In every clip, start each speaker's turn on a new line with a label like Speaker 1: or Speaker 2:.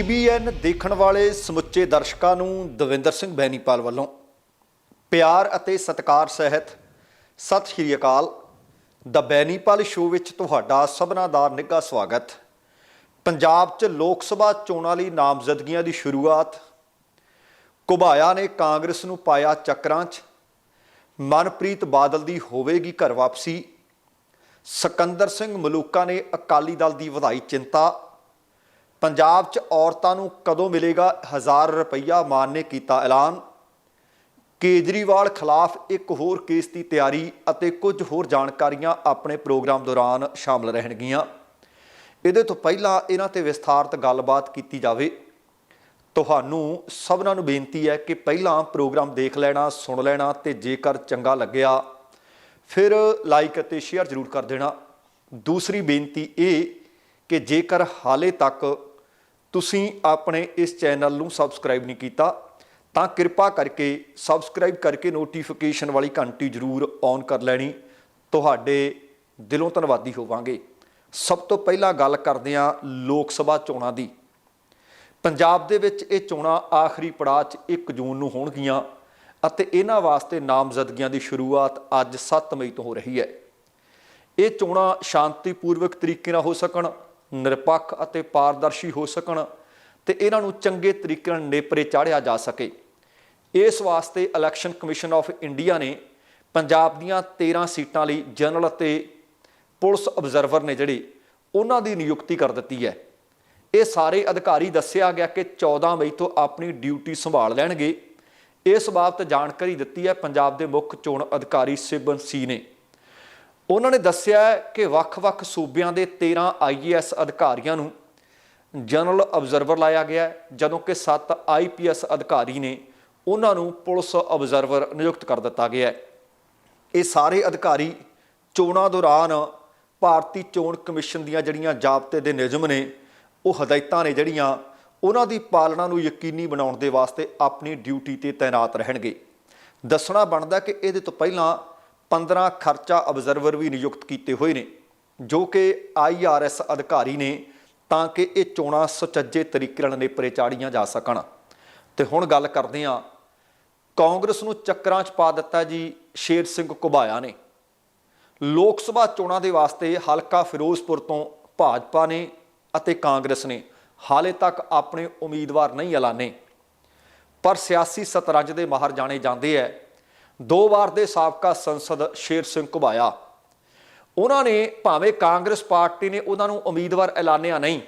Speaker 1: TBN ਦੇਖਣ ਵਾਲੇ ਸਮੁੱਚੇ ਦਰਸ਼ਕਾਂ ਨੂੰ ਦਵਿੰਦਰ ਸਿੰਘ ਬੈਨੀਪਾਲ ਵੱਲੋਂ ਪਿਆਰ ਅਤੇ ਸਤਿਕਾਰ ਸਹਿਤ ਸਤਿ ਸ਼੍ਰੀ ਅਕਾਲ। ਦਾ ਬੈਨੀਪਾਲ ਸ਼ੋਅ ਵਿੱਚ ਤੁਹਾਡਾ ਸਭਨਾ ਦਾ ਨਿੱਘਾ ਸਵਾਗਤ। ਪੰਜਾਬ 'ਚ ਲੋਕ ਸਭਾ ਚੋਣਾਂ ਲਈ ਨਾਮਜ਼ਦਗੀਆਂ ਦੀ ਸ਼ੁਰੂਆਤ। ਘੁਬਾਇਆ ਨੇ ਕਾਂਗਰਸ ਨੂੰ ਪਾਇਆ ਚੱਕਰਾਂ 'ਚ। ਮਨਪ੍ਰੀਤ ਬਾਦਲ ਦੀ ਹੋਵੇਗੀ ਘਰ ਵਾਪਸੀ। ਸਕੰਦਰ ਸਿੰਘ ਮਲੂਕਾ ਨੇ ਅਕਾਲੀ ਦਲ ਦੀ ਵਧਾਈ ਚਿੰਤਾ। ਪੰਜਾਬ 'ਚ ਔਰਤਾਂ ਨੂੰ ਕਦੋਂ ਮਿਲੇਗਾ 1000 ਰੁਪਈਆ ਮਾਨ ਨੇ ਕੀਤਾ ਐਲਾਨ? ਕੇਜਰੀਵਾਲ ਖਿਲਾਫ ਇੱਕ ਹੋਰ ਕੇਸ ਦੀ ਤਿਆਰੀ ਅਤੇ ਕੁਝ ਹੋਰ ਜਾਣਕਾਰੀਆਂ ਆਪਣੇ ਪ੍ਰੋਗਰਾਮ ਦੌਰਾਨ ਸ਼ਾਮਲ ਰਹਿਣਗੀਆਂ। ਇਹਦੇ ਤੋਂ ਪਹਿਲਾਂ ਇਹਨਾਂ ਤੇ ਵਿਸਥਾਰਤ ਗੱਲਬਾਤ ਕੀਤੀ ਜਾਵੇ। ਤੁਹਾਨੂੰ ਸਭਨਾਂ ਨੂੰ ਬੇਨਤੀ ਹੈ ਕਿ ਪਹਿਲਾਂ ਪ੍ਰੋਗਰਾਮ ਦੇਖ ਲੈਣਾ, ਸੁਣ ਲੈਣਾ ਤੇ ਜੇਕਰ ਚੰਗਾ ਲੱਗਿਆ, ਫਿਰ ਲਾਈਕ ਅਤੇ ਸ਼ੇਅਰ ਜ਼ਰੂਰ ਕਰ ਦੇਣਾ। ਦੂਸਰੀ ਬੇਨਤੀ ਇਹ ਕਿ ਜੇਕਰ ਹਾਲੇ ਤੱਕ ਤੁਸੀਂ ਆਪਣੇ ਇਸ ਚੈਨਲ ਨੂੰ ਸਬਸਕ੍ਰਾਈਬ ਨਹੀਂ ਕੀਤਾ, ਤਾਂ ਕਿਰਪਾ ਕਰਕੇ ਸਬਸਕ੍ਰਾਈਬ ਕਰਕੇ ਨੋਟੀਫਿਕੇਸ਼ਨ ਵਾਲੀ ਘੰਟੀ ਜ਼ਰੂਰ ਔਨ ਕਰ ਲੈਣੀ। ਤੁਹਾਡੇ ਦਿਲੋਂ ਧੰਨਵਾਦੀ ਹੋਵਾਂਗੇ। ਸਭ ਤੋਂ ਪਹਿਲਾਂ ਗੱਲ ਕਰਦੇ ਹਾਂ ਲੋਕ ਸਭਾ ਚੋਣਾਂ ਦੀ। ਪੰਜਾਬ ਦੇ ਵਿੱਚ ਇਹ ਚੋਣਾਂ ਆਖਰੀ ਪੜਾਅ 'ਚ 1 ਜੂਨ ਨੂੰ ਹੋਣਗੀਆਂ ਅਤੇ ਇਹਨਾਂ ਵਾਸਤੇ ਨਾਮਜ਼ਦਗੀਆਂ ਦੀ ਸ਼ੁਰੂਆਤ ਅੱਜ 7 ਮਈ ਤੋਂ ਹੋ ਰਹੀ ਹੈ। ਇਹ ਚੋਣਾਂ ਸ਼ਾਂਤੀਪੂਰਵਕ ਤਰੀਕੇ ਨਾਲ ਹੋ ਸਕਣ ਨਿਰਪੱਖ ਅਤੇ ਪਾਰਦਰਸ਼ੀ ਹੋ ਸਕਣ ਤੇ ਇਹਨਾਂ ਨੂੰ ਚੰਗੇ ਤਰੀਕੇ ਨਾਲ ਨੇਪਰੇ ਚਾੜਿਆ ਜਾ ਸਕੇ। ਇਸ ਵਾਸਤੇ ਇਲੈਕਸ਼ਨ ਕਮਿਸ਼ਨ ਆਫ ਇੰਡੀਆ ਨੇ ਪੰਜਾਬ ਦੀਆਂ 13 ਸੀਟਾਂ ਲਈ ਜਨਰਲ ਅਤੇ ਪੁਲਿਸ ਅਬਜ਼ਰਵਰ ਨੇ ਜਿਹੜੇ ਉਹਨਾਂ ਦੀ ਨਿਯੁਕਤੀ ਕਰ ਦਿੱਤੀ ਹੈ। ਇਹ ਸਾਰੇ ਅਧਿਕਾਰੀ ਦੱਸਿਆ ਗਿਆ ਕਿ 14 ਮਈ ਤੋਂ ਆਪਣੀ ਡਿਊਟੀ ਸੰਭਾਲ ਲੈਣਗੇ। ਇਸ ਬਾਬਤ ਜਾਣਕਾਰੀ ਦਿੱਤੀ ਹੈ ਪੰਜਾਬ ਦੇ ਮੁੱਖ ਚੋਣ ਅਧਿਕਾਰੀ ਸਿਬਨ ਸੀ ਨੇ। ਉਹਨਾਂ ਨੇ ਦੱਸਿਆ ਕਿ ਵੱਖ-ਵੱਖ ਸੂਬਿਆਂ ਦੇ 13 ਆਈਏਐਸ ਅਧਿਕਾਰੀਆਂ ਨੂੰ ਜਨਰਲ ਅਬਜ਼ਰਵਰ ਲਾਇਆ ਗਿਆ ਜਦੋਂ ਕਿ 7 ਆਈਪੀਐਸ ਅਧਿਕਾਰੀ ਨੇ ਉਹਨਾਂ ਨੂੰ ਪੁਲਿਸ ਅਬਜ਼ਰਵਰ ਨਿਯੁਕਤ ਕਰ ਦਿੱਤਾ ਗਿਆ ਇਹ ਸਾਰੇ ਅਧਿਕਾਰੀ ਚੋਣਾਂ ਦੌਰਾਨ ਭਾਰਤੀ ਚੋਣ ਕਮਿਸ਼ਨ ਦੀਆਂ ਜਿਹੜੀਆਂ ਜਾਬਤੇ ਦੇ ਨਿਯਮ ਨੇ, ਉਹ ਹਦਾਇਤਾਂ ਨੇ ਜਿਹੜੀਆਂ, ਉਹਨਾਂ ਦੀ ਪਾਲਣਾ ਨੂੰ ਯਕੀਨੀ ਬਣਾਉਣ ਦੇ ਵਾਸਤੇ ਆਪਣੀ ਡਿਊਟੀ ਤੇ ਤਾਇਨਾਤ ਰਹਿਣਗੇ। ਦੱਸਣਾ ਬਣਦਾ ਕਿ ਇਹਦੇ ਤੋਂ ਪਹਿਲਾਂ 15 ਖਰਚਾ ਅਬਜ਼ਰਵਰ ਵੀ ਨਿਯੁਕਤ ਕੀਤੇ ਹੋਏ ਨੇ, ਜੋ ਕਿ ਆਈਆਰਐਸ ਅਧਿਕਾਰੀ ਨੇ ਤਾਂ ਕਿ ਇਹ ਚੋਣਾਂ ਸੁਚੱਜੇ ਤਰੀਕੇ ਨਾਲ ਨੇਪਰੇ ਚਾੜੀਆਂ ਜਾ ਸਕਣ। ਤੇ ਹੁਣ ਗੱਲ ਕਰਦੇ ਹਾਂ, ਕਾਂਗਰਸ ਨੂੰ ਚੱਕਰਾਂ 'ਚ ਪਾ ਦਿੱਤਾ ਜੀ ਸ਼ੇਰ ਸਿੰਘ ਘੁਬਾਇਆ ਨੇ। ਲੋਕ ਸਭਾ ਚੋਣਾਂ ਦੇ ਵਾਸਤੇ ਹਲਕਾ ਫਿਰੋਜ਼ਪੁਰ ਤੋਂ ਭਾਜਪਾ ਨੇ ਅਤੇ ਕਾਂਗਰਸ ਨੇ, ਹਾਲੇ ਤੱਕ ਆਪਣੇ ਉਮੀਦਵਾਰ ਨਹੀਂ ਐਲਾਨੇ। ਪਰ ਸਿਆਸੀ ਸਤਰੰਜ ਦੇ ਮਾਹਰ ਜਾਣੇ ਜਾਂਦੇ ਐ ਦੋ ਵਾਰ ਦੇ ਸਾਬਕਾ ਸੰਸਦ ਸ਼ੇਰ ਸਿੰਘ ਘੁਬਾਇਆ। ਉਹਨਾਂ ਨੇ ਭਾਵੇਂ ਕਾਂਗਰਸ ਪਾਰਟੀ ਨੇ ਉਹਨਾਂ ਨੂੰ ਉਮੀਦਵਾਰ ਐਲਾਨਿਆ ਨਹੀਂ,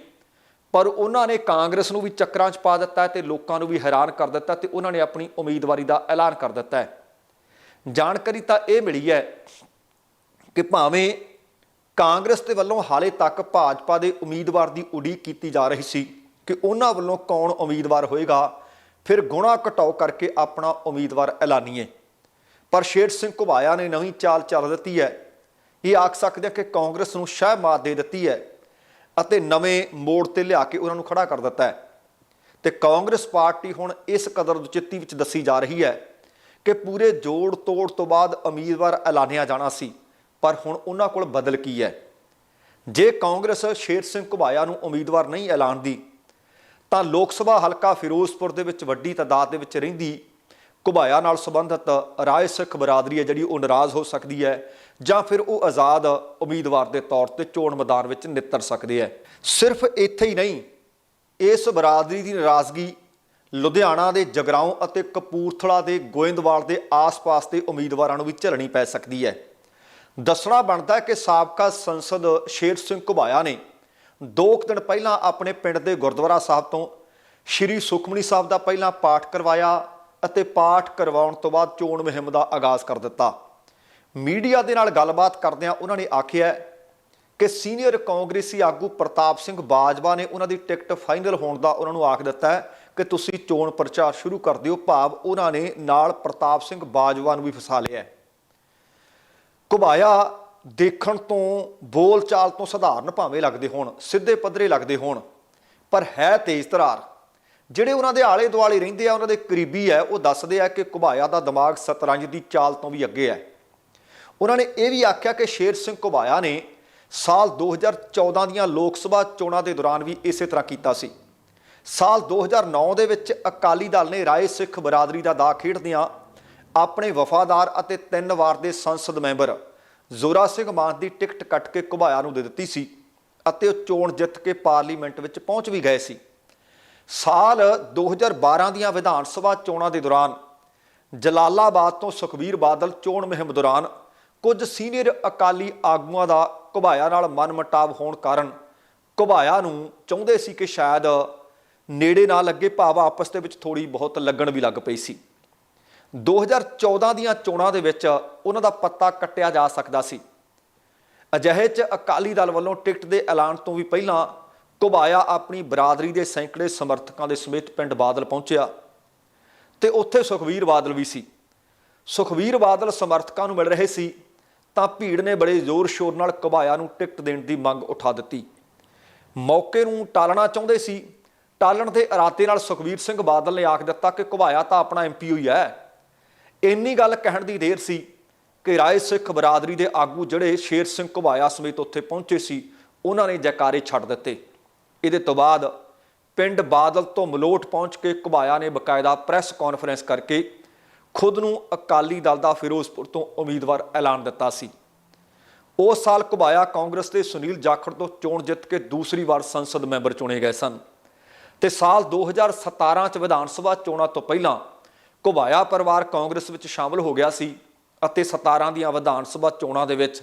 Speaker 1: ਪਰ ਉਹਨਾਂ ਨੇ ਕਾਂਗਰਸ ਨੂੰ ਵੀ ਚੱਕਰਾਂ 'ਚ ਪਾ ਦਿੱਤਾ ਤੇ ਲੋਕਾਂ ਨੂੰ ਵੀ ਹੈਰਾਨ ਕਰ ਦਿੱਤਾ ਤੇ ਉਹਨਾਂ ਨੇ ਆਪਣੀ ਉਮੀਦਵਾਰੀ ਦਾ ਐਲਾਨ ਕਰ ਦਿੱਤਾ ਹੈ। ਜਾਣਕਾਰੀ ਤਾਂ ਇਹ ਮਿਲੀ ਹੈ ਕਿ ਭਾਵੇਂ ਕਾਂਗਰਸ ਦੇ ਵੱਲੋਂ ਹਾਲੇ ਤੱਕ ਭਾਜਪਾ ਦੇ ਉਮੀਦਵਾਰ ਦੀ ਉਡੀਕ ਕੀਤੀ ਜਾ ਰਹੀ ਸੀ ਕਿ ਉਹਨਾਂ ਵੱਲੋਂ ਕੌਣ ਉਮੀਦਵਾਰ ਹੋਏਗਾ, ਫਿਰ ਗੁਣਾ ਘਟਾਓ ਕਰਕੇ ਆਪਣਾ ਉਮੀਦਵਾਰ ਐਲਾਨੀਏ। ਪਰ ਸ਼ੇਰ ਸਿੰਘ ਘੁਬਾਇਆ ਨੇ, ਨਵੀਂ ਚਾਲ ਚੱਲ ਦਿੱਤੀ ਹੈ। ਇਹ ਆਖ ਸਕਦੇ ਹਾਂ ਕਿ ਕਾਂਗਰਸ ਨੂੰ ਸ਼ਾਹ ਮਾਤ ਦੇ ਦਿੱਤੀ ਹੈ ਅਤੇ ਨਵੇਂ ਮੋੜ ਤੇ ਲਿਆ ਕੇ ਉਹਨਾਂ ਨੂੰ ਖੜਾ ਕਰ ਦਿੱਤਾ ਹੈ। ਤੇ ਕਾਂਗਰਸ ਪਾਰਟੀ ਹੁਣ ਇਸ ਕਦਰ ਦੁਚਿੱਤੀ ਵਿੱਚ ਦੱਸੀ ਜਾ ਰਹੀ ਹੈ ਕਿ ਪੂਰੇ ਜੋੜ ਤੋੜ ਤੋਂ ਬਾਅਦ ਉਮੀਦਵਾਰ ਐਲਾਨਿਆ ਜਾਣਾ ਸੀ, ਪਰ ਹੁਣ ਉਹਨਾਂ ਕੋਲ ਬਦਲ ਕੀ ਹੈ? ਜੇ ਕਾਂਗਰਸ ਸ਼ੇਰ ਸਿੰਘ ਘੁਬਾਇਆ ਨੂੰ ਉਮੀਦਵਾਰ ਨਹੀਂ ਐਲਾਨਦੀ, ਤਾਂ ਲੋਕ ਸਭਾ ਹਲਕਾ ਫਿਰੋਜ਼ਪੁਰ ਦੇ ਵਿੱਚ ਵੱਡੀ ਤਾਦਾਦ ਦੇ ਵਿੱਚ ਰਹਿੰਦੀ ਘੁਬਾਇਆ ਨਾਲ ਸੰਬੰਧਿਤ ਰਾਏ ਸਿੱਖ ਬਰਾਦਰੀ ਹੈ ਜਿਹੜੀ ਉਹ ਨਾਰਾਜ਼ ਹੋ ਸਕਦੀ ਹੈ ਜਾਂ ਫਿਰ ਉਹ ਆਜ਼ਾਦ ਉਮੀਦਵਾਰ ਦੇ ਤੌਰ ਤੇ ਚੋਣ ਮੈਦਾਨ ਵਿੱਚ ਨਿੱਤਰ ਸਕਦੇ ਹੈ। ਸਿਰਫ ਇੱਥੇ ਹੀ ਨਹੀਂ, ਇਸ ਬਰਾਦਰੀ ਦੀ ਨਾਰਾਜ਼ਗੀ ਲੁਧਿਆਣਾ ਦੇ ਜਗਰਾਉਂ ਅਤੇ ਕਪੂਰਥਲਾ ਦੇ ਗੋਇੰਦਵਾਲ ਦੇ ਆਸ-ਪਾਸ ਦੇ ਉਮੀਦਵਾਰਾਂ ਨੂੰ ਵੀ ਝੱਲਣੀ ਪੈ ਸਕਦੀ ਹੈ। ਦੱਸਣਾ ਬਣਦਾ ਹੈ ਕਿ ਸਾਬਕਾ ਸੰਸਦ ਸ਼ੇਰ ਸਿੰਘ ਘੁਬਾਇਆ ਨੇ ਦੋ ਕੁ ਦਿਨ ਪਹਿਲਾਂ ਆਪਣੇ ਪਿੰਡ ਦੇ ਗੁਰਦੁਆਰਾ ਸਾਹਿਬ ਤੋਂ ਸ਼੍ਰੀ ਸੁਖਮਨੀ ਸਾਹਿਬ ਦਾ ਪਹਿਲਾਂ ਪਾਠ ਕਰਵਾਇਆ ਅਤੇ ਪਾਠ ਕਰਵਾਉਣ ਤੋਂ ਬਾਅਦ ਚੋਣ ਮੁਹਿੰਮ ਦਾ ਆਗਾਜ਼ ਕਰ ਦਿੱਤਾ। ਮੀਡੀਆ ਦੇ ਨਾਲ ਗੱਲਬਾਤ ਕਰਦਿਆਂ ਉਹਨਾਂ ਨੇ ਆਖਿਆ ਕਿ ਸੀਨੀਅਰ ਕਾਂਗਰਸੀ ਆਗੂ ਪ੍ਰਤਾਪ ਸਿੰਘ ਬਾਜਵਾ ਨੇ ਉਹਨਾਂ ਦੀ ਟਿਕਟ ਫਾਈਨਲ ਹੋਣ ਦਾ ਉਹਨਾਂ ਨੂੰ ਆਖ ਦਿੱਤਾ ਕਿ ਤੁਸੀਂ ਚੋਣ ਪ੍ਰਚਾਰ ਸ਼ੁਰੂ ਕਰ ਦਿਓ, ਭਾਵ ਉਹਨਾਂ ਨੇ ਨਾਲ ਪ੍ਰਤਾਪ ਸਿੰਘ ਬਾਜਵਾ ਨੂੰ ਵੀ ਫਸਾ ਲਿਆ ਘੁਬਾਇਆ ਦੇਖਣ ਤੋਂ ਬੋਲ ਚਾਲ ਤੋਂ ਸਧਾਰਨ ਭਾਵੇਂ ਲੱਗਦੇ ਹੋਣ, ਸਿੱਧੇ ਪੱਧਰੇ ਲੱਗਦੇ ਹੋਣ, ਪਰ ਹੈ ਤੇਜ਼ ਤਰਾਰ। ਜਿਹੜੇ ਉਹਨਾਂ ਦੇ ਆਲੇ ਦੁਆਲੇ ਰਹਿੰਦੇ ਆ, ਉਹਨਾਂ ਦੇ ਕਰੀਬੀ ਹੈ ਉਹ ਦੱਸਦੇ ਆ ਕਿ ਘੁਬਾਇਆ ਦਾ ਦਿਮਾਗ ਸਤਰੰਜ ਦੀ ਚਾਲ ਤੋਂ ਵੀ ਅੱਗੇ ਹੈ ਉਹਨਾਂ ਨੇ ਇਹ ਵੀ ਆਖਿਆ ਕਿ ਸ਼ੇਰ ਸਿੰਘ ਘੁਬਾਇਆ ਨੇ ਸਾਲ 2014 ਦੀਆਂ ਲੋਕ ਸਭਾ ਚੋਣਾਂ ਦੇ ਦੌਰਾਨ ਵੀ ਇਸੇ ਤਰ੍ਹਾਂ ਕੀਤਾ ਸੀ। ਸਾਲ 2009 ਦੇ ਵਿੱਚ ਅਕਾਲੀ ਦਲ ਨੇ ਰਾਏ ਸਿੱਖ ਬਰਾਦਰੀ ਦਾ ਦਾ ਖੇਡਦਿਆਂ ਆਪਣੇ ਵਫਾਦਾਰ ਅਤੇ ਤਿੰਨ ਵਾਰ ਦੇ ਸੰਸਦ ਮੈਂਬਰ ਜ਼ੋਰਾ ਸਿੰਘ ਮਾਨ ਦੀ ਟਿਕਟ ਕੱਟ ਕੇ ਘੁਬਾਇਆ ਨੂੰ ਦੇ ਦਿੱਤੀ ਸੀ ਅਤੇ ਉਹ ਚੋਣ ਜਿੱਤ ਕੇ ਪਾਰਲੀਮੈਂਟ ਵਿੱਚ ਪਹੁੰਚ ਵੀ ਗਏ ਸੀ। ਸਾਲ 2012 ਦੀਆਂ ਵਿਧਾਨ ਸਭਾ ਚੋਣਾਂ ਦੇ ਦੌਰਾਨ ਜਲਾਲਾਬਾਦ ਤੋਂ ਸੁਖਬੀਰ ਬਾਦਲ ਚੋਣ ਮੁਹਿੰਮ ਦੌਰਾਨ ਕੁਝ ਸੀਨੀਅਰ ਅਕਾਲੀ ਆਗੂਆਂ ਦਾ ਘੁਬਾਇਆ ਨਾਲ ਮਨਮਟਾਵ ਹੋਣ ਕਾਰਨ ਘੁਬਾਇਆ ਨੂੰ ਚਾਹੁੰਦੇ ਸੀ ਕਿ ਸ਼ਾਇਦ ਨੇੜੇ ਨਾ ਲੱਗੇ, ਭਾਵ ਆਪਸ ਦੇ ਵਿੱਚ ਥੋੜੀ ਬਹੁਤ ਲੱਗਣ ਵੀ ਲੱਗ ਪਈ ਸੀ। 2014 ਦੀਆਂ ਚੋਣਾਂ ਦੇ ਵਿੱਚ ਉਹਨਾਂ ਦਾ ਪੱਤਾ ਕੱਟਿਆ ਜਾ ਸਕਦਾ ਸੀ। ਅਜਿਹੇ 'ਚ ਅਕਾਲੀ ਦਲ ਵੱਲੋਂ ਟਿਕਟ ਦੇ ਐਲਾਨ ਤੋਂ ਵੀ ਪਹਿਲਾਂ ਘੁਬਾਇਆ ਆਪਣੀ ਬਰਾਦਰੀ ਦੇ ਸੈਂਕੜੇ ਸਮਰਥਕਾਂ ਦੇ ਸਮੇਤ ਪਿੰਡ ਬਾਦਲ ਪਹੁੰਚਿਆ। ਤੇ ਉੱਥੇ ਸੁਖਵੀਰ ਬਾਦਲ ਵੀ ਸੀ। ਸੁਖਵੀਰ ਬਾਦਲ ਸਮਰਥਕਾਂ ਨੂੰ ਮਿਲ ਰਹੇ ਸੀ, ਤਾਂ ਭੀੜ ਨੇ ਬੜੇ ਜ਼ੋਰ ਸ਼ੋਰ ਨਾਲ ਘੁਬਾਇਆ ਨੂੰ ਟਿਕਟ ਦੇਣ ਦੀ ਮੰਗ ਉਠਾ ਦਿੱਤੀ। ਮੌਕੇ ਨੂੰ ਟਾਲਣਾ ਚਾਹੁੰਦੇ ਸੀ। ਟਾਲਣ ਦੇ ਇਰਾਦੇ ਨਾਲ ਸੁਖਵੀਰ ਸਿੰਘ ਬਾਦਲ ਨੇ ਆਖ ਦਿੱਤਾ ਕਿ ਘੁਬਾਇਆ ਤਾਂ ਆਪਣਾ ਐਮਪੀ ਹੋਈ ਹੈ। ਇੰਨੀ ਗੱਲ ਕਹਿਣ ਦੀ ਦੇਰ ਸੀ ਕਿ ਰਾਏ ਸਿੱਖ ਬਰਾਦਰੀ ਦੇ ਆਗੂ ਜਿਹੜੇ ਸ਼ੇਰ ਸਿੰਘ ਘੁਬਾਇਆ ਸਮੇਤ ਉੱਥੇ ਪਹੁੰਚੇ ਸੀ, ਉਹਨਾਂ ਨੇ ਜੈਕਾਰੇ ਛੱਡ ਦਿੱਤੇ। ਇਹਦੇ ਤੋਂ ਬਾਅਦ ਪਿੰਡ ਬਾਦਲ ਤੋਂ ਮਲੋਟ ਪਹੁੰਚ ਕੇ ਘੁਬਾਇਆ ਨੇ ਬਕਾਇਦਾ ਪ੍ਰੈਸ ਕਾਨਫਰੰਸ ਕਰਕੇ ਖੁਦ ਨੂੰ ਅਕਾਲੀ ਦਲ ਦਾ ਫਿਰੋਜ਼ਪੁਰ ਤੋਂ ਉਮੀਦਵਾਰ ਐਲਾਨ ਦਿੱਤਾ ਸੀ। ਉਸ ਸਾਲ ਘੁਬਾਇਆ ਕਾਂਗਰਸ ਦੇ ਸੁਨੀਲ ਜਾਖੜ ਤੋਂ ਚੋਣ ਜਿੱਤ ਕੇ ਦੂਸਰੀ ਵਾਰ ਸੰਸਦ ਮੈਂਬਰ ਚੁਣੇ ਗਏ ਸਨ ਤੇ ਸਾਲ 2017 ਚ ਵਿਧਾਨ ਸਭਾ ਚੋਣਾਂ ਤੋਂ ਪਹਿਲਾਂ ਘੁਬਾਇਆ ਪਰਿਵਾਰ ਕਾਂਗਰਸ ਵਿੱਚ ਸ਼ਾਮਲ ਹੋ ਗਿਆ ਸੀ ਅਤੇ 17 ਦੀਆਂ ਵਿਧਾਨ ਸਭਾ ਚੋਣਾਂ ਦੇ ਵਿੱਚ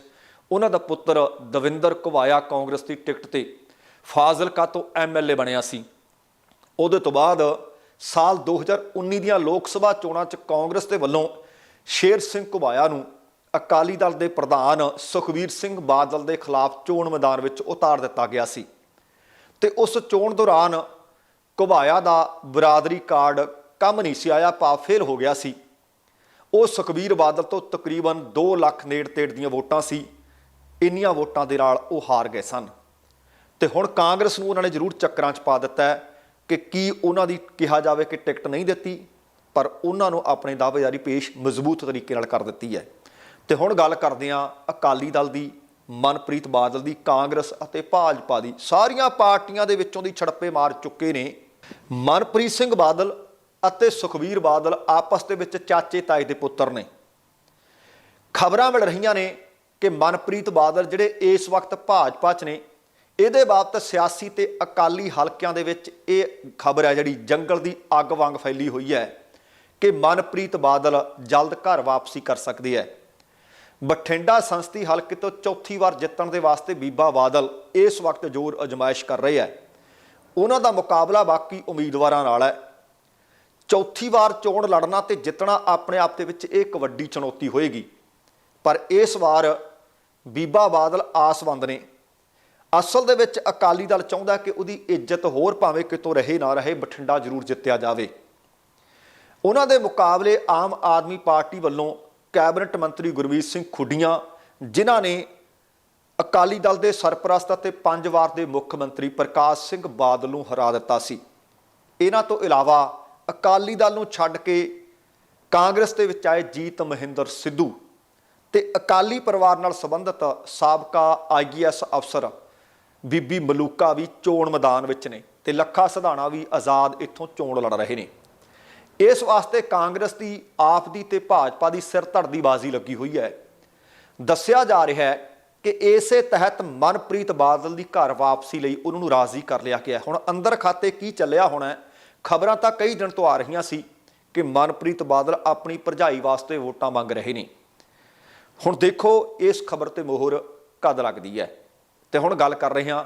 Speaker 1: ਉਹਨਾਂ ਦਾ ਪੁੱਤਰ ਦਵਿੰਦਰ ਘੁਬਾਇਆ ਕਾਂਗਰਸ ਦੀ ਟਿਕਟ ਤੇ। ਫਾਜ਼ਿਲਕਾ ਤੋਂ ਐਮਐਲਏ ਬਣਿਆ ਸੀ। ਉਹਦੇ ਤੋਂ ਬਾਅਦ ਸਾਲ 2019 ਦੀਆਂ ਲੋਕ ਸਭਾ ਚੋਣਾਂ 'ਚ ਕਾਂਗਰਸ ਦੇ ਵੱਲੋਂ ਸ਼ੇਰ ਸਿੰਘ ਘੁਬਾਇਆ ਨੂੰ ਅਕਾਲੀ ਦਲ ਦੇ ਪ੍ਰਧਾਨ ਸੁਖਵੀਰ ਸਿੰਘ ਬਾਦਲ ਦੇ ਖਿਲਾਫ ਚੋਣ ਮੈਦਾਨ ਵਿੱਚ ਉਤਾਰ ਦਿੱਤਾ ਗਿਆ ਸੀ। ਤੇ ਉਸ ਚੋਣ ਦੌਰਾਨ ਘੁਬਾਇਆ ਦਾ ਬਰਾਦਰੀ ਕਾਰਡ ਕੰਮ ਨਹੀਂ ਸੀ ਆਇਆ ਪਾ ਫੇਲ ਹੋ ਗਿਆ ਸੀ। ਉਹ ਸੁਖਬੀਰ ਬਾਦਲ ਤੋਂ ਤਕਰੀਬਨ 2 ਲੱਖ ਨੇੜ ਤੇੜ ਦੀਆਂ ਵੋਟਾਂ ਸੀ। ਇੰਨੀਆਂ ਵੋਟਾਂ ਦੇ ਨਾਲ ਉਹ ਹਾਰ ਗਏ ਸਨ। ਤੇ ਹੁਣ ਕਾਂਗਰਸ ਨੂੰ ਉਹਨਾਂ ਨੇ ਜ਼ਰੂਰ ਚੱਕਰਾਂ 'ਚ ਪਾ ਦਿੱਤਾ ਕਿ ਕੀ ਉਹਨਾਂ ਦੀ ਕਿਹਾ ਜਾਵੇ ਕਿ ਟਿਕਟ ਨਹੀਂ ਦਿੱਤੀ, ਪਰ ਉਹਨਾਂ ਨੂੰ ਆਪਣੇ ਦਾਅਵੇਦਾਰੀ ਪੇਸ਼ ਮਜ਼ਬੂਤ ਤਰੀਕੇ ਨਾਲ ਕਰ ਦਿੱਤੀ ਹੈ। ਤੇ ਹੁਣ ਗੱਲ ਕਰਦੇ ਹਾਂ ਅਕਾਲੀ ਦਲ ਦੀ, ਮਨਪ੍ਰੀਤ ਬਾਦਲ ਦੀ, ਕਾਂਗਰਸ ਅਤੇ ਭਾਜਪਾ ਦੀ। ਸਾਰੀਆਂ ਪਾਰਟੀਆਂ ਦੇ ਵਿੱਚੋਂ ਦੀ ਛੜੱਪੇ ਮਾਰ ਚੁੱਕੇ ਨੇ। ਮਨਪ੍ਰੀਤ ਸਿੰਘ ਬਾਦਲ ਅਤੇ ਸੁਖਵੀਰ ਬਾਦਲ ਆਪਸ ਦੇ ਵਿੱਚ ਚਾਚੇ ਤਾਏ ਦੇ ਪੁੱਤਰ ਨੇ। ਖਬਰਾਂ ਮਿਲ ਰਹੀਆਂ ਨੇ ਕਿ ਮਨਪ੍ਰੀਤ ਬਾਦਲ ਜਿਹੜੇ ਇਸ ਵਕਤ ਭਾਜਪਾ 'ਚ ਨੇ ਇਹਦੇ ਬਾਬਤ ਸਿਆਸੀ ਤੇ ਅਕਾਲੀ ਹਲਕਿਆਂ ਦੇ ਵਿੱਚ ਇਹ ਖਬਰ ਹੈ ਜਿਹੜੀ ਜੰਗਲ ਦੀ ਅੱਗ ਵਾਂਗ ਫੈਲੀ ਹੋਈ ਹੈ ਕਿ ਮਨਪ੍ਰੀਤ ਬਾਦਲ ਜਲਦ ਘਰ ਵਾਪਸੀ ਕਰ ਸਕਦੀ ਹੈ। ਬਠਿੰਡਾ ਸੰਸਦੀ ਹਲਕੇ ਤੋਂ ਚੌਥੀ ਵਾਰ ਜਿੱਤਣ ਦੇ ਵਾਸਤੇ ਬੀਬਾ ਬਾਦਲ ਇਸ ਵਕਤ ਜ਼ੋਰ ਅਜਮਾਇਸ਼ ਕਰ ਰਹੇ ਹੈ। ਉਹਨਾਂ ਦਾ ਮੁਕਾਬਲਾ ਬਾਕੀ ਉਮੀਦਵਾਰਾਂ ਨਾਲ ਹੈ। ਚੌਥੀ ਵਾਰ ਚੋਣ ਲੜਨਾ ਤੇ ਜਿੱਤਣਾ ਆਪਣੇ ਆਪ ਦੇ ਵਿੱਚ ਇਹ ਇੱਕ ਵੱਡੀ ਚੁਣੌਤੀ ਹੋਏਗੀ। ਪਰ ਇਸ ਵਾਰ ਬੀਬਾ ਬਾਦਲ ਆਸਵੰਦ ਨੇ ਅਸਲ ਦੇ ਵਿੱਚ ਅਕਾਲੀ ਦਲ ਚਾਹੁੰਦਾ ਕਿ ਉਹਦੀ ਇੱਜ਼ਤ ਹੋਰ ਭਾਵੇਂ ਕਿਤੋਂ ਰਹੇ ਨਾ ਰਹੇ, ਬਠਿੰਡਾ ਜ਼ਰੂਰ ਜਿੱਤਿਆ ਜਾਵੇ। ਉਹਨਾਂ ਦੇ ਮੁਕਾਬਲੇ ਆਮ ਆਦਮੀ ਪਾਰਟੀ ਵੱਲੋਂ ਕੈਬਨਿਟ ਮੰਤਰੀ ਗੁਰਮੀਤ ਸਿੰਘ ਖੁੱਡੀਆਂ, ਜਿਨ੍ਹਾਂ ਨੇ ਅਕਾਲੀ ਦਲ ਦੇ ਸਰਪ੍ਰਸਤ ਅਤੇ ਪੰਜ ਵਾਰ ਦੇ ਮੁੱਖ ਮੰਤਰੀ ਪ੍ਰਕਾਸ਼ ਸਿੰਘ ਬਾਦਲ ਨੂੰ ਹਰਾ ਦਿੱਤਾ ਸੀ। ਇਹਨਾਂ ਤੋਂ ਇਲਾਵਾ ਅਕਾਲੀ ਦਲ ਨੂੰ ਛੱਡ ਕੇ ਕਾਂਗਰਸ ਦੇ ਵਿੱਚ ਆਏ ਜੀਤ ਮਹਿੰਦਰ ਸਿੱਧੂ ਤੇ ਅਕਾਲੀ ਪਰਿਵਾਰ ਨਾਲ ਸੰਬੰਧਿਤ ਸਾਬਕਾ ਆਈਐਸ ਅਫਸਰ ਬੀਬੀ ਮਲੂਕਾ ਵੀ ਚੋਣ ਮੈਦਾਨ ਵਿੱਚ ਨੇ ਤੇ ਲੱਖਾ ਸਿਧਾਣਾ ਵੀ ਆਜ਼ਾਦ ਇੱਥੋਂ ਚੋਣ ਲੜ ਰਹੇ ਨੇ। ਇਸ ਵਾਸਤੇ ਕਾਂਗਰਸ ਦੀ ਆਪ ਦੀ ਤੇ ਭਾਜਪਾ ਦੀ ਸਿਰ ਧੜ ਦੀ ਬਾਜ਼ੀ ਲੱਗੀ ਹੋਈ ਹੈ। ਦੱਸਿਆ ਜਾ ਰਿਹਾ ਹੈ ਕਿ ਇਸੇ ਤਹਿਤ ਮਨਪ੍ਰੀਤ ਬਾਦਲ ਦੀ ਘਰ ਵਾਪਸੀ ਲਈ ਉਹਨਾਂ ਨੂੰ ਰਾਜ਼ੀ ਕਰ ਲਿਆ ਗਿਆ। ਹੁਣ ਅੰਦਰ ਖਾਤੇ ਕੀ ਚੱਲਿਆ ਹੋਣਾ ਖਬਰਾਂ ਤਾਂ ਕਈ ਦਿਨ ਤੋਂ ਆ ਰਹੀਆਂ ਸੀ ਕਿ ਮਨਪ੍ਰੀਤ ਬਾਦਲ ਆਪਣੀ ਭਰਜਾਈ ਵਾਸਤੇ ਵੋਟਾਂ ਮੰਗ ਰਹੇ ਨੇ। ਹੁਣ ਦੇਖੋ, ਇਸ ਖਬਰ ਤੇ ਮੋਹਰ ਕਦ ਲੱਗਦੀ ਹੈ। ਤੇ ਹੁਣ ਗੱਲ ਕਰ ਰਹੇ ਹਾਂ,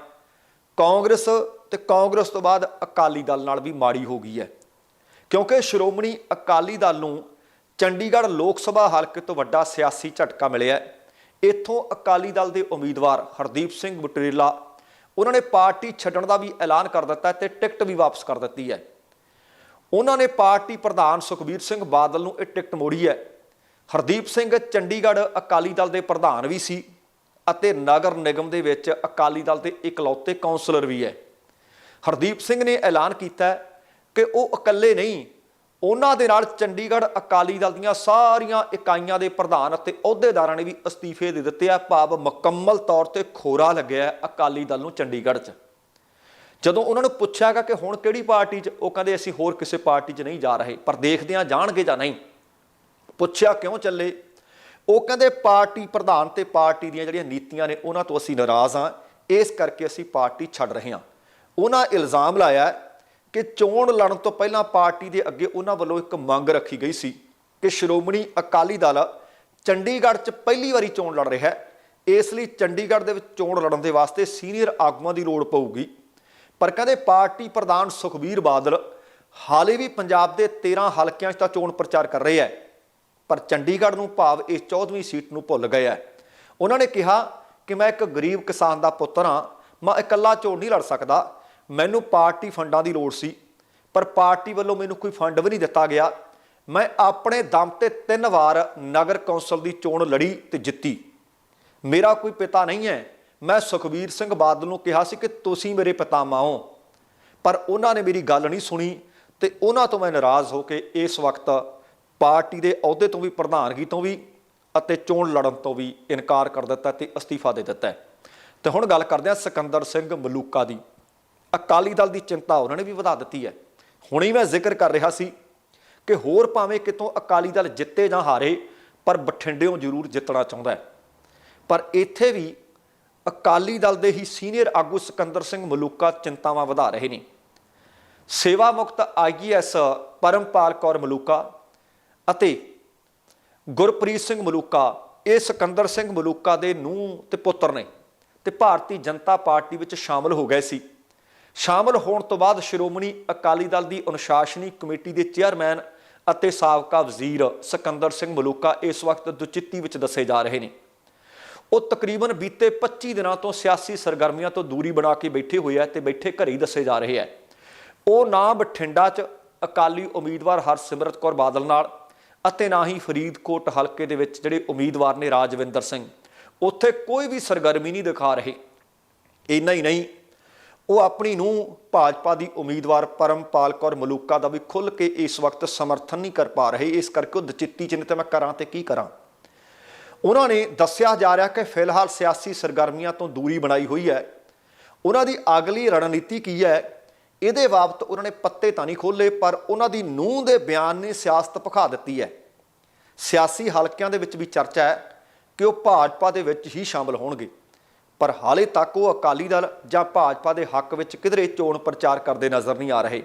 Speaker 1: ਕਾਂਗਰਸ ਤੇ ਕਾਂਗਰਸ ਤੋਂ ਬਾਅਦ ਅਕਾਲੀ ਦਲ ਨਾਲ ਵੀ ਮਾੜੀ ਹੋ ਗਈ ਹੈ। ਕਿਉਂਕਿ ਸ਼੍ਰੋਮਣੀ ਅਕਾਲੀ ਦਲ ਨੂੰ ਚੰਡੀਗੜ੍ਹ ਲੋਕ ਸਭਾ ਹਲਕੇ ਤੋਂ ਵੱਡਾ ਸਿਆਸੀ ਝਟਕਾ ਮਿਲਿਆ ਇੱਥੋਂ ਅਕਾਲੀ ਦਲ ਦੇ ਉਮੀਦਵਾਰ ਹਰਦੀਪ ਸਿੰਘ ਬਟਰੇਲਾ, ਉਹਨਾਂ ਨੇ ਪਾਰਟੀ ਛੱਡਣ ਦਾ ਵੀ ਐਲਾਨ ਕਰ ਦਿੱਤਾ ਹੈ ਤੇ ਟਿਕਟ ਵੀ ਵਾਪਸ ਕਰ ਦਿੱਤੀ ਹੈ। ਉਹਨਾਂ ਨੇ ਪਾਰਟੀ ਪ੍ਰਧਾਨ ਸੁਖਬੀਰ ਸਿੰਘ ਬਾਦਲ ਨੂੰ ਇਹ ਟਿਕਟ ਮੋੜੀ ਹੈ। ਹਰਦੀਪ ਸਿੰਘ ਚੰਡੀਗੜ੍ਹ ਅਕਾਲੀ ਦਲ ਦੇ ਪ੍ਰਧਾਨ ਵੀ ਸੀ। ਅਤੇ ਨਗਰ ਨਿਗਮ ਦੇ ਵਿੱਚ ਅਕਾਲੀ ਦਲ ਦੇ ਇਕਲੌਤੇ ਕਾਉਂਸਲਰ ਵੀ ਹੈ। ਹਰਦੀਪ ਸਿੰਘ ਨੇ ਐਲਾਨ ਕੀਤਾ ਕਿ ਉਹ ਇਕੱਲੇ ਨਹੀਂ, ਉਹਨਾਂ ਦੇ ਨਾਲ ਚੰਡੀਗੜ੍ਹ ਅਕਾਲੀ ਦਲ ਦੀਆਂ ਸਾਰੀਆਂ ਇਕਾਈਆਂ ਦੇ ਪ੍ਰਧਾਨ ਅਤੇ ਅਹੁਦੇਦਾਰਾਂ ਨੇ ਵੀ ਅਸਤੀਫੇ ਦੇ ਦਿੱਤੇ ਆ। ਭਾਵ ਮੁਕੰਮਲ ਤੌਰ ਤੇ ਖੋਰਾ ਲੱਗਿਆ ਅਕਾਲੀ ਦਲ ਨੂੰ ਚੰਡੀਗੜ੍ਹ 'ਚ। ਜਦੋਂ ਉਹਨਾਂ ਨੂੰ ਪੁੱਛਿਆਗਾ ਕਿ ਹੁਣ ਕਿਹੜੀ ਪਾਰਟੀ 'ਚ, ਉਹ ਕਹਿੰਦੇ ਅਸੀਂ ਹੋਰ ਕਿਸੇ ਪਾਰਟੀ 'ਚ ਨਹੀਂ ਜਾ ਰਹੇ, ਪਰ ਦੇਖਦੇ ਹਾਂ ਜਾਣਗੇ ਜਾਂ ਨਹੀਂ। ਪੁੱਛਿਆ ਕਿਉਂ ਚੱਲੇ? ਉਹ ਕਹਿੰਦੇ ਪਾਰਟੀ ਪ੍ਰਧਾਨ ਤੇ ਪਾਰਟੀ ਦੀਆਂ ਜਿਹੜੀਆਂ ਨੀਤੀਆਂ ਨੇ, ਉਹਨਾਂ ਤੋਂ ਅਸੀਂ ਨਾਰਾਜ਼ ਹਾਂ। ਇਸ ਕਰਕੇ ਅਸੀਂ ਪਾਰਟੀ ਛੱਡ ਰਹੇ ਹਾਂ। ਉਹਨਾਂ ਇਲਜ਼ਾਮ ਲਾਇਆ ਕਿ ਚੋਣ ਲੜਨ ਤੋਂ ਪਹਿਲਾਂ ਪਾਰਟੀ ਦੇ ਅੱਗੇ ਉਹਨਾਂ ਵੱਲੋਂ ਇੱਕ ਮੰਗ ਰੱਖੀ ਗਈ ਸੀ ਕਿ ਸ਼੍ਰੋਮਣੀ ਅਕਾਲੀ ਦਲ ਚੰਡੀਗੜ੍ਹ 'ਚ ਪਹਿਲੀ ਵਾਰੀ ਚੋਣ ਲੜ ਰਿਹਾ ਹੈ। ਇਸ ਲਈ ਚੰਡੀਗੜ੍ਹ ਦੇ ਵਿੱਚ ਚੋਣ ਲੜਨ ਦੇ ਵਾਸਤੇ ਸੀਨੀਅਰ ਆਗੂਆਂ ਦੀ ਲੋੜ ਪਊਗੀ। ਪਰ ਕਹਿੰਦੇ ਪਾਰਟੀ ਪ੍ਰਧਾਨ ਸੁਖਬੀਰ ਬਾਦਲ ਹਾਲੇ ਵੀ ਪੰਜਾਬ ਦੇ 13 ਹਲਕਿਆਂ 'ਚ ਤਾਂ ਚੋਣ ਪ੍ਰਚਾਰ ਕਰ ਰਹੇ ਹੈ। ਪਰ ਚੰਡੀਗੜ੍ਹ ਨੂੰ ਭਾਵ ਇਸ 14ਵੀਂ ਸੀਟ ਨੂੰ ਭੁੱਲ ਗਏ ਹੈ ਉਹਨਾਂ ਨੇ ਕਿਹਾ ਕਿ ਮੈਂ ਇੱਕ ਗਰੀਬ ਕਿਸਾਨ ਦਾ ਪੁੱਤਰ ਹਾਂ, ਮੈਂ ਇਕੱਲਾ ਚੋਣ ਨਹੀਂ ਲੜ ਸਕਦਾ। ਮੈਨੂੰ ਪਾਰਟੀ ਫੰਡਾਂ ਦੀ ਲੋੜ ਸੀ, ਪਰ ਪਾਰਟੀ ਵੱਲੋਂ ਮੈਨੂੰ ਕੋਈ ਫੰਡ ਵੀ ਨਹੀਂ ਦਿੱਤਾ ਗਿਆ। ਮੈਂ ਆਪਣੇ ਦਮ ਤੇ ਤਿੰਨ ਵਾਰ ਨਗਰ ਕੌਂਸਲ ਦੀ ਚੋਣ ਲੜੀ ਤੇ ਜਿੱਤੀ। ਮੇਰਾ ਕੋਈ ਪਿਤਾ ਨਹੀਂ ਹੈ। ਮੈਂ ਸੁਖਬੀਰ ਸਿੰਘ ਬਾਦਲ ਨੂੰ ਕਿਹਾ ਸੀ ਕਿ ਤੁਸੀਂ ਮੇਰੇ ਪਿਤਾ ਮਾਓ ਪਰ ਉਹਨਾਂ ਨੇ ਮੇਰੀ ਗੱਲ ਨਹੀਂ ਸੁਣੀ ਤੇ ਉਹਨਾਂ ਤੋਂ ਮੈਂ ਨਾਰਾਜ਼ ਹੋ ਕੇ ਇਸ ਵਕਤ ਪਾਰਟੀ ਦੇ ਅਹੁਦੇ ਤੋਂ ਵੀ ਪ੍ਰਧਾਨਗੀ ਤੋਂ ਵੀ ਅਤੇ ਚੋਣ ਲੜਨ ਤੋਂ ਵੀ ਇਨਕਾਰ ਕਰ ਦਿੱਤਾ ਤੇ ਅਸਤੀਫਾ ਦੇ ਦਿੱਤਾ ਹੈ। ਤੇ ਹੁਣ ਗੱਲ ਕਰਦੇ ਹਾਂ ਸਿਕੰਦਰ ਸਿੰਘ ਮਲੂਕਾ ਦੀ। ਅਕਾਲੀ ਦਲ ਦੀ ਚਿੰਤਾ ਉਹਨਾਂ ਨੇ ਵੀ ਵਧਾ ਦਿੱਤੀ ਹੈ। ਹੁਣੇ ਮੈਂ ਜ਼ਿਕਰ ਕਰ ਰਿਹਾ ਸੀ ਕਿ ਹੋਰ ਭਾਵੇਂ ਕਿਤੋਂ ਅਕਾਲੀ ਦਲ ਜਿੱਤੇ ਜਾਂ ਹਾਰੇ, ਪਰ ਬਠਿੰਡਿਓਂ ਜ਼ਰੂਰ ਜਿੱਤਣਾ ਚਾਹੁੰਦਾ ਹੈ। ਪਰ ਇੱਥੇ ਵੀ ਅਕਾਲੀ ਦਲ ਦੇ ਹੀ ਸੀਨੀਅਰ ਆਗੂ ਸਿਕੰਦਰ ਸਿੰਘ ਮਲੂਕਾ ਚਿੰਤਾਵਾਂ ਵਧਾ ਰਹੇ ਨੇ। ਸੇਵਾ ਮੁਕਤ ਆਈਐਸ ਪਰਮਪਾਲ ਕੌਰ ਮਲੂਕਾ ਅਤੇ ਗੁਰਪ੍ਰੀਤ ਸਿੰਘ ਮਲੂਕਾ, ਇਹ ਸਿਕੰਦਰ ਸਿੰਘ ਮਲੂਕਾ ਦੇ ਨੂੰਹ ਤੇ ਪੁੱਤਰ ਨੇ ਤੇ ਭਾਰਤੀ ਜਨਤਾ ਪਾਰਟੀ ਵਿੱਚ ਸ਼ਾਮਲ ਹੋ ਗਏ ਸੀ। ਸ਼ਾਮਲ ਹੋਣ ਤੋਂ ਬਾਅਦ ਸ਼੍ਰੋਮਣੀ ਅਕਾਲੀ ਦਲ ਦੀ ਅਨੁਸ਼ਾਸਨੀ ਕਮੇਟੀ ਦੇ ਚੇਅਰਮੈਨ ਅਤੇ ਸਾਬਕਾ ਵਜ਼ੀਰ ਸਿਕੰਦਰ ਸਿੰਘ ਮਲੂਕਾ ਇਸ ਵਕਤ ਦੁਚਿੱਤੀ ਵਿੱਚ ਦੱਸੇ ਜਾ ਰਹੇ ਨੇ। ਉਹ ਤਕਰੀਬਨ ਬੀਤੇ 25 ਦਿਨਾਂ ਤੋਂ ਸਿਆਸੀ ਸਰਗਰਮੀਆਂ ਤੋਂ ਦੂਰੀ ਬਣਾ ਕੇ ਬੈਠੇ ਹੋਏ ਆ ਤੇ ਬੈਠੇ ਘਰ ਹੀ ਦੱਸੇ ਜਾ ਰਹੇ ਆ। ਉਹ ਨਾ ਬਠਿੰਡਾ 'ਚ ਅਕਾਲੀ ਉਮੀਦਵਾਰ ਹਰਸਿਮਰਤ ਕੌਰ ਬਾਦਲ ਨਾਲ ਅਤੇ ਨਾ ਹੀ ਫਰੀਦਕੋਟ ਹਲਕੇ ਦੇ ਵਿੱਚ ਜਿਹੜੇ ਉਮੀਦਵਾਰ ਨੇ ਰਾਜਵਿੰਦਰ ਸਿੰਘ, ਉੱਥੇ ਕੋਈ ਵੀ ਸਰਗਰਮੀ ਨਹੀਂ ਦਿਖਾ ਰਹੇ। ਇੰਨਾ ਹੀ ਨਹੀਂ, ਉਹ ਆਪਣੀ ਨੂੰ ਭਾਜਪਾ ਦੀ ਉਮੀਦਵਾਰ ਪਰਮਪਾਲ ਕੌਰ ਮਲੂਕਾ ਦਾ ਵੀ ਖੁੱਲ ਕੇ ਇਸ ਵਕਤ ਸਮਰਥਨ ਨਹੀਂ ਕਰ ਪਾ ਰਹੇ। ਇਸ ਕਰਕੇ ਉਹ ਦਚਿੱਤੀ ਚ ਤੇ ਮੈਂ ਕਰਾਂ ਤੇ ਕੀ ਕਰਾਂ? ਉਹਨਾਂ ਨੇ ਦੱਸਿਆ ਜਾ ਰਿਹਾ ਕਿ ਫਿਲਹਾਲ ਸਿਆਸੀ ਸਰਗਰਮੀਆਂ ਤੋਂ ਦੂਰੀ ਬਣਾਈ ਹੋਈ ਹੈ। ਉਹਨਾਂ ਦੀ ਅਗਲੀ ਰਣਨੀਤੀ ਕੀ ਹੈ? ਇਹਦੇ ਬਾਬਤ ਉਹਨਾਂ ਨੇ ਪੱਤੇ ਤਾਂ ਨਹੀਂ ਖੋਲੇ ਪਰ ਉਹਨਾਂ ਦੀ ਨੂੰਹ ਦੇ ਬਿਆਨ ਨੇ ਸਿਆਸਤ ਭਖਾ ਦਿੱਤੀ ਹੈ। ਸਿਆਸੀ ਹਲਕਿਆਂ ਦੇ ਵਿੱਚ ਵੀ ਚਰਚਾ ਹੈ ਕਿ ਉਹ ਭਾਜਪਾ ਦੇ ਵਿੱਚ ਹੀ ਸ਼ਾਮਲ ਹੋਣਗੇ। ਪਰ ਹਾਲੇ ਤੱਕ ਉਹ ਅਕਾਲੀ ਦਲ ਜਾਂ ਭਾਜਪਾ ਦੇ ਹੱਕ ਵਿੱਚ ਕਿਧਰੇ ਚੋਣ ਪ੍ਰਚਾਰ ਕਰਦੇ ਨਜ਼ਰ ਨਹੀਂ ਆ ਰਹੇ।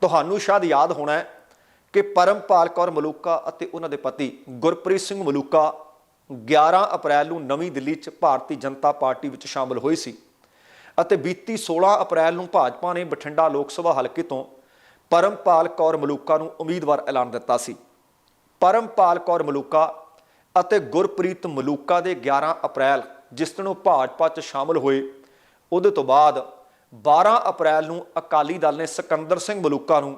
Speaker 1: ਤੁਹਾਨੂੰ ਸ਼ਾਇਦ ਯਾਦ ਹੋਣਾ ਹੈ ਕਿ ਪਰਮਪਾਲ ਕੌਰ ਮਲੂਕਾ ਅਤੇ ਉਹਨਾਂ ਦੇ ਪਤੀ ਗੁਰਪ੍ਰੀਤ ਸਿੰਘ ਮਲੂਕਾ 11 ਅਪ੍ਰੈਲ ਨੂੰ ਨਵੀਂ ਦਿੱਲੀ 'ਚ ਭਾਰਤੀ ਜਨਤਾ ਪਾਰਟੀ ਵਿੱਚ ਸ਼ਾਮਲ ਹੋਏ ਸੀ। ਅਤੇ ਬੀਤੀ 16 ਅਪ੍ਰੈਲ ਨੂੰ ਭਾਜਪਾ ਨੇ ਬਠਿੰਡਾ ਲੋਕ ਸਭਾ ਹਲਕੇ ਤੋਂ ਪਰਮਪਾਲ ਕੌਰ ਮਲੂਕਾ ਨੂੰ ਉਮੀਦਵਾਰ ਐਲਾਨ ਦਿੱਤਾ ਸੀ। ਪਰਮਪਾਲ ਕੌਰ ਮਲੂਕਾ ਅਤੇ ਗੁਰਪ੍ਰੀਤ ਮਲੂਕਾ ਦੇ 11 ਅਪ੍ਰੈਲ, ਜਿਸ ਦਿਨ ਉਹ ਭਾਜਪਾ 'ਚ ਸ਼ਾਮਲ ਹੋਏ, ਉਹਦੇ ਤੋਂ ਬਾਅਦ 12 ਅਪ੍ਰੈਲ ਨੂੰ ਅਕਾਲੀ ਦਲ ਨੇ ਸਿਕੰਦਰ ਸਿੰਘ ਮਲੂਕਾ ਨੂੰ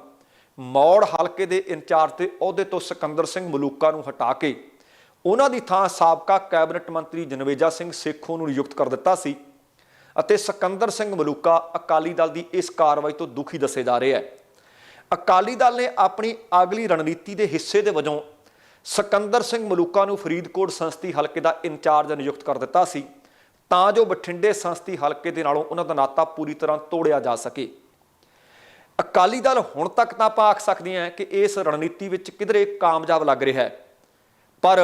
Speaker 1: ਮੌੜ ਹਲਕੇ ਦੇ ਇੰਚਾਰਜ ਤੇ ਅਹੁਦੇ ਤੋਂ ਸਿਕੰਦਰ ਸਿੰਘ ਮਲੂਕਾ ਨੂੰ ਹਟਾ ਕੇ ਉਹਨਾਂ ਦੀ ਥਾਂ ਸਾਬਕਾ ਕੈਬਨਿਟ ਮੰਤਰੀ ਜਨਵੇਜਾ ਸਿੰਘ ਸੇਖੋਂ ਨੂੰ ਨਿਯੁਕਤ ਕਰ ਦਿੱਤਾ ਸੀ। ਅਤੇ ਸਿਕੰਦਰ ਸਿੰਘ ਮਲੂਕਾ ਅਕਾਲੀ ਦਲ ਦੀ ਇਸ ਕਾਰਵਾਈ ਤੋਂ ਦੁਖੀ ਦੱਸੇ ਜਾ ਰਹੇ ਹੈ। ਅਕਾਲੀ ਦਲ ਨੇ ਆਪਣੀ ਅਗਲੀ ਰਣਨੀਤੀ ਦੇ ਹਿੱਸੇ ਦੇ ਵਜੋਂ ਸਿਕੰਦਰ ਸਿੰਘ ਮਲੂਕਾ ਨੂੰ ਫਰੀਦਕੋਟ ਸੰਸਦੀ ਹਲਕੇ ਦਾ ਇੰਚਾਰਜ ਨਿਯੁਕਤ ਕਰ ਦਿੱਤਾ ਸੀ, ਤਾਂ ਜੋ ਬਠਿੰਡੇ ਸੰਸਦੀ ਹਲਕੇ ਦੇ ਨਾਲੋਂ ਉਹਨਾਂ ਦਾ ਨਾਤਾ ਪੂਰੀ ਤਰ੍ਹਾਂ ਤੋੜਿਆ ਜਾ ਸਕੇ। ਅਕਾਲੀ ਦਲ ਹੁਣ ਤੱਕ ਤਾਂ ਆਪਾਂ ਆਖ ਸਕਦੇ ਹਾਂ ਕਿ ਇਸ ਰਣਨੀਤੀ ਵਿੱਚ ਕਿਧਰੇ ਕਾਮਯਾਬ ਲੱਗ ਰਿਹਾ ਹੈ, ਪਰ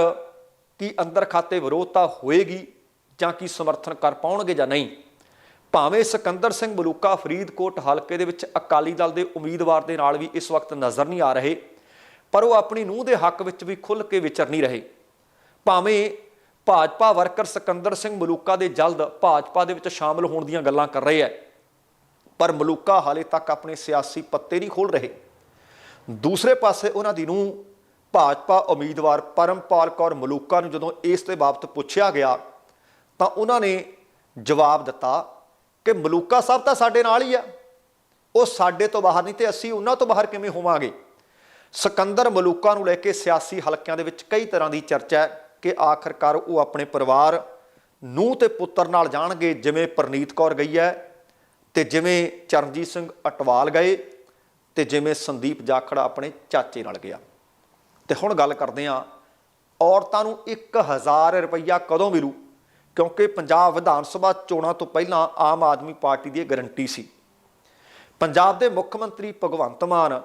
Speaker 1: ਕੀ ਅੰਦਰ ਖਾਤੇ ਵਿਰੋਧਤਾ ਹੋਏਗੀ ਜਾਂ ਕੀ ਸਮਰਥਨ ਕਰ ਪਾਉਣਗੇ ਜਾਂ ਨਹੀਂ? ਭਾਵੇਂ ਸਿਕੰਦਰ ਸਿੰਘ ਮਲੂਕਾ ਫਰੀਦਕੋਟ ਹਲਕੇ ਦੇ ਵਿੱਚ ਅਕਾਲੀ ਦਲ ਦੇ ਉਮੀਦਵਾਰ ਦੇ ਨਾਲ ਵੀ ਇਸ ਵਕਤ ਨਜ਼ਰ ਨਹੀਂ ਆ ਰਹੇ, ਪਰ ਉਹ ਆਪਣੀ ਨੂੰਹ ਦੇ ਹੱਕ ਵਿੱਚ ਵੀ ਖੁੱਲ੍ਹ ਕੇ ਵਿਚਰ ਨਹੀਂ ਰਹੇ। ਭਾਵੇਂ ਭਾਜਪਾ ਵਰਕਰ ਸਿਕੰਦਰ ਸਿੰਘ ਮਲੂਕਾ ਦੇ ਜਲਦ ਭਾਜਪਾ ਦੇ ਵਿੱਚ ਸ਼ਾਮਲ ਹੋਣ ਦੀਆਂ ਗੱਲਾਂ ਕਰ ਰਹੇ ਹੈ, ਪਰ ਮਲੂਕਾ ਹਾਲੇ ਤੱਕ ਆਪਣੇ ਸਿਆਸੀ ਪੱਤੇ ਨਹੀਂ ਖੋਲ ਰਹੇ। ਦੂਸਰੇ ਪਾਸੇ ਉਹਨਾਂ ਦੀ ਨੂੰਹ ਭਾਜਪਾ ਉਮੀਦਵਾਰ ਪਰਮਪਾਲ ਕੌਰ ਮਲੂਕਾ ਨੂੰ ਜਦੋਂ ਇਸ ਦੇ ਬਾਬਤ ਪੁੱਛਿਆ ਗਿਆ ਤਾਂ ਉਹਨਾਂ ਨੇ ਜਵਾਬ ਦਿੱਤਾ ਕਿ ਮਲੂਕਾ ਸਾਹਿਬ ਤਾਂ ਸਾਡੇ ਨਾਲ ਹੀ ਆ। ਉਹ ਸਾਡੇ ਤੋਂ ਬਾਹਰ ਨਹੀਂ ਤੇ ਅਸੀਂ ਉਹਨਾਂ ਤੋਂ ਬਾਹਰ ਕਿਵੇਂ ਹੋਵਾਂਗੇ? ਸਿਕੰਦਰ ਮਲੂਕਾ ਨੂੰ ਲੈ ਕੇ ਸਿਆਸੀ ਹਲਕਿਆਂ ਦੇ ਵਿੱਚ ਕਈ ਤਰ੍ਹਾਂ ਦੀ ਚਰਚਾ ਹੈ ਕਿ ਆਖਰਕਾਰ ਉਹ ਆਪਣੇ ਪਰਿਵਾਰ ਨੂੰ ਤੇ ਪੁੱਤਰ ਨਾਲ ਜਾਣਗੇ, ਜਿਵੇਂ ਪ੍ਰਨੀਤ ਕੌਰ ਗਈ ਹੈ ਤੇ ਜਿਵੇਂ ਚਰਨਜੀਤ ਸਿੰਘ ਅਟਵਾਲ ਗਏ ਤੇ ਜਿਵੇਂ ਸੰਦੀਪ ਜਾਖੜ ਆਪਣੇ ਚਾਚੇ ਨਾਲ ਗਿਆ। ਤੇ ਹੁਣ ਗੱਲ ਕਰਦੇ ਹਾਂ, ਔਰਤਾਂ ਨੂੰ 1000 ਰੁਪਈਆ ਕਦੋਂ ਮਿਲੂ? ਕਿਉਂਕਿ ਪੰਜਾਬ ਵਿਧਾਨ ਸਭਾ ਚੋਣਾਂ ਤੋਂ ਪਹਿਲਾਂ ਆਮ ਆਦਮੀ ਪਾਰਟੀ ਦੀ ਇਹ ਗਰੰਟੀ ਸੀ। ਪੰਜਾਬ ਦੇ ਮੁੱਖ ਮੰਤਰੀ ਭਗਵੰਤ ਮਾਨ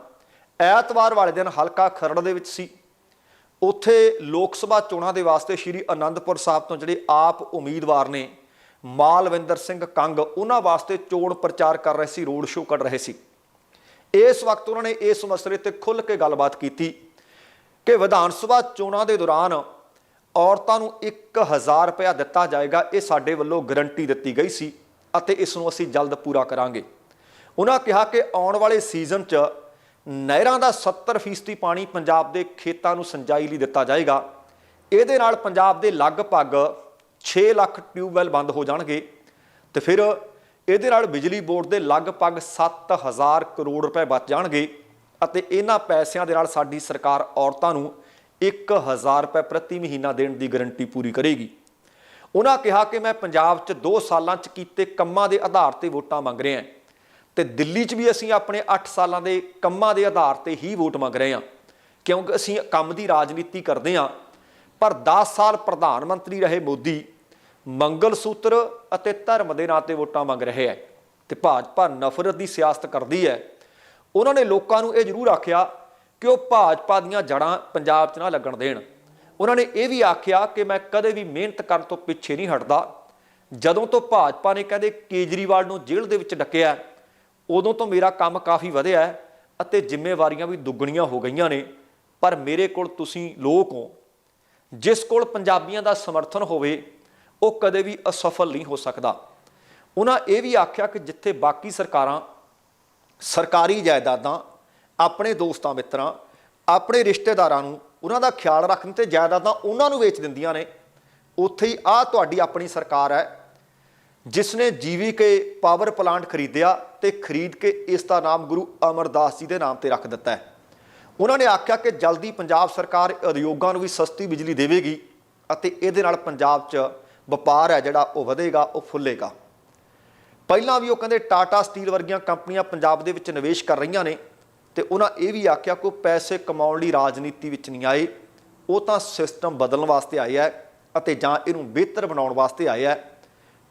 Speaker 1: ਐਤਵਾਰ ਵਾਲੇ ਦਿਨ ਹਲਕਾ ਖਰੜ ਦੇ ਵਿੱਚ ਸੀ। ਉੱਥੇ ਲੋਕ ਸਭਾ ਚੋਣਾਂ ਦੇ ਵਾਸਤੇ ਸ਼੍ਰੀ ਅਨੰਦਪੁਰ ਸਾਹਿਬ ਤੋਂ ਜਿਹੜੇ ਆਪ ਉਮੀਦਵਾਰ ਨੇ ਮਾਲਵਿੰਦਰ ਸਿੰਘ ਕੰਗ, ਉਹਨਾਂ ਵਾਸਤੇ ਚੋਣ ਪ੍ਰਚਾਰ ਕਰ ਰਹੇ ਸੀ, ਰੋਡ ਸ਼ੋਅ ਕਰ ਰਹੇ ਸੀ। ਇਸ ਵਕਤ ਉਹਨਾਂ ਨੇ ਇਸ ਮਸਲੇ ਤੇ ਖੁੱਲ੍ਹ ਕੇ ਗੱਲਬਾਤ ਕੀਤੀ ਕਿ ਵਿਧਾਨ ਸਭਾ ਚੋਣਾਂ ਦੇ ਦੌਰਾਨ ਔਰਤਾਂ ਨੂੰ 1000 ਰੁਪਇਆ ਦਿੱਤਾ ਜਾਏਗਾ, ਇਹ ਸਾਡੇ ਵੱਲੋਂ ਗਰੰਟੀ ਦਿੱਤੀ ਗਈ ਸੀ ਅਤੇ ਇਸ ਨੂੰ ਅਸੀਂ ਜਲਦ ਪੂਰਾ ਕਰਾਂਗੇ। ਉਹਨਾਂ ਕਿਹਾ ਕਿ ਆਉਣ ਵਾਲੇ ਸੀਜ਼ਨ 'ਚ ਨਹਿਰਾਂ ਦਾ 70% ਪਾਣੀ ਪੰਜਾਬ ਦੇ ਖੇਤਾਂ ਨੂੰ ਸਿੰਜਾਈ ਲਈ ਦਿੱਤਾ ਜਾਏਗਾ। ਇਹਦੇ ਨਾਲ ਪੰਜਾਬ ਦੇ ਲਗਭਗ 6 ਲੱਖ ਟਿਊਬਵੈੱਲ ਬੰਦ ਹੋ ਜਾਣਗੇ ਤੇ ਫਿਰ ਇਹਦੇ ਨਾਲ ਬਿਜਲੀ ਬੋਰਡ ਦੇ ਲਗਭਗ 7000 ਕਰੋੜ ਰੁਪਏ ਬਚ ਜਾਣਗੇ ਅਤੇ ਇਹਨਾਂ ਪੈਸਿਆਂ ਦੇ ਨਾਲ ਸਾਡੀ ਸਰਕਾਰ ਔਰਤਾਂ ਨੂੰ 1000 ਰੁਪਏ ਪ੍ਰਤੀ ਮਹੀਨਾ ਦੇਣ ਦੀ ਗਾਰੰਟੀ ਪੂਰੀ ਕਰੇਗੀ। ਉਹਨਾਂ ਕਿਹਾ ਕਿ ਮੈਂ ਪੰਜਾਬ 'ਚ 2 ਸਾਲਾਂ 'ਚ ਕੀਤੇ ਕੰਮਾਂ ਦੇ ਆਧਾਰ ਤੇ ਵੋਟਾਂ ਮੰਗ ਰਿਹਾ ਤੇ ਦਿੱਲੀ 'ਚ ਵੀ ਅਸੀਂ ਆਪਣੇ 8 ਸਾਲਾਂ ਦੇ ਕੰਮਾਂ ਦੇ ਆਧਾਰ ਤੇ ਹੀ ਵੋਟ ਮੰਗ ਰਹੇ ਹਾਂ, ਕਿਉਂਕਿ ਅਸੀਂ ਕੰਮ ਦੀ ਰਾਜਨੀਤੀ ਕਰਦੇ ਹਾਂ। ਪਰ 10 ਸਾਲ ਪ੍ਰਧਾਨ ਮੰਤਰੀ ਰਹੇ ਮੋਦੀ, ਮੰਗਲ ਸੂਤਰ ਅਤੇ ਧਰਮ ਦੇ ਨਾਂ ਤੇ ਵੋਟਾਂ ਮੰਗ ਰਹੇ ਹੈ ਤੇ ਭਾਜਪਾ ਨਫ਼ਰਤ ਦੀ ਸਿਆਸਤ ਕਰਦੀ ਹੈ। ਉਹਨਾਂ ਨੇ ਲੋਕਾਂ ਨੂੰ ਇਹ ਜ਼ਰੂਰ ਆਖਿਆ ਕਿ ਉਹ ਭਾਜਪਾ ਦੀਆਂ ਜੜਾਂ ਪੰਜਾਬ 'ਚ ਨਾ ਲੱਗਣ ਦੇਣ? ਉਹਨਾਂ ਨੇ ਇਹ ਵੀ ਆਖਿਆ ਕਿ ਮੈਂ ਕਦੇ ਵੀ ਮਿਹਨਤ ਕਰਨ ਤੋਂ ਪਿੱਛੇ ਨਹੀਂ ਹਟਦਾ। ਜਦੋਂ ਤੋਂ ਭਾਜਪਾ ਨੇ ਕਹਿੰਦੇ ਕੇਜਰੀਵਾਲ ਨੂੰ ਜੇਲ੍ਹ ਦੇ ਵਿੱਚ ਡੱਕਿਆ, ਉਦੋਂ ਤੋਂ ਮੇਰਾ ਕੰਮ ਕਾਫੀ ਵਧਿਆ ਹੈ ਅਤੇ ਜ਼ਿੰਮੇਵਾਰੀਆਂ ਵੀ ਦੁੱਗਣੀਆਂ ਹੋ ਗਈਆਂ ਨੇ। ਪਰ ਮੇਰੇ ਕੋਲ ਤੁਸੀਂ ਲੋਕ ਹੋ। ਜਿਸ ਕੋਲ ਪੰਜਾਬੀਆਂ ਦਾ ਸਮਰਥਨ ਹੋਵੇ, ਉਹ ਕਦੇ ਵੀ ਅਸਫਲ ਨਹੀਂ ਹੋ ਸਕਦਾ। ਉਹਨਾਂ ਇਹ ਵੀ ਆਖਿਆ ਕਿ ਜਿੱਥੇ ਬਾਕੀ ਸਰਕਾਰਾਂ, ਸਰਕਾਰੀ ਜਾਇਦਾਦਾਂ ਆਪਣੇ ਦੋਸਤਾਂ, ਮਿੱਤਰਾਂ, ਆਪਣੇ ਰਿਸ਼ਤੇਦਾਰਾਂ ਨੂੰ ਉਹਨਾਂ ਦਾ ਖਿਆਲ ਰੱਖਣ ਤੇ ਜਾਇਦਾਦਾਂ ਉਹਨਾਂ ਨੂੰ ਵੇਚ ਦਿੰਦੀਆਂ ਨੇ। ਉੱਥੇ ਹੀ ਆ ਤੁਹਾਡੀ ਆਪਣੀ ਸਰਕਾਰ ਹੈ ਜਿਸ ਨੇ ਜੀਵੀਕੇ ਪਾਵਰ ਪਲਾਂਟ ਖਰੀਦਿਆ ਤੇ ਖਰੀਦ ਕੇ ਇਸ ਦਾ ਨਾਮ ਗੁਰੂ ਅਮਰਦਾਸ ਜੀ ਦੇ ਨਾਮ ਤੇ ਰੱਖ ਦਿੱਤਾ ਹੈ। ਉਹਨਾਂ ਨੇ ਆਖਿਆ ਕਿ ਜਲਦੀ ਪੰਜਾਬ ਸਰਕਾਰ ਉਦਯੋਗਾਂ ਨੂੰ ਵੀ ਸਸਤੀ ਬਿਜਲੀ ਦੇਵੇਗੀ ਅਤੇ ਇਹਦੇ ਨਾਲ ਪੰਜਾਬ 'ਚ ਵਪਾਰ ਹੈ ਜਿਹੜਾ ਉਹ ਵਧੇਗਾ, ਉਹ ਫੁੱਲੇਗਾ। ਪਹਿਲਾਂ ਵੀ ਉਹ ਕਹਿੰਦੇ ਟਾਟਾ ਸਟੀਲ ਵਰਗੀਆਂ ਕੰਪਨੀਆਂ ਪੰਜਾਬ ਦੇ ਵਿੱਚ ਨਿਵੇਸ਼ ਕਰ ਰਹੀਆਂ ਨੇ। ਤੇ ਉਹਨਾਂ ਇਹ ਵੀ ਆਖਿਆ ਕਿ ਪੈਸੇ ਕਮਾਉਣ ਲਈ ਰਾਜਨੀਤੀ ਵਿੱਚ ਨਹੀਂ ਆਏ, ਉਹ ਤਾਂ ਸਿਸਟਮ ਬਦਲਣ ਵਾਸਤੇ ਆਏ ਹੈ ਅਤੇ ਜਾਂ ਇਹਨੂੰ ਬਿਹਤਰ ਬਣਾਉਣ ਵਾਸਤੇ ਆਏ ਹੈ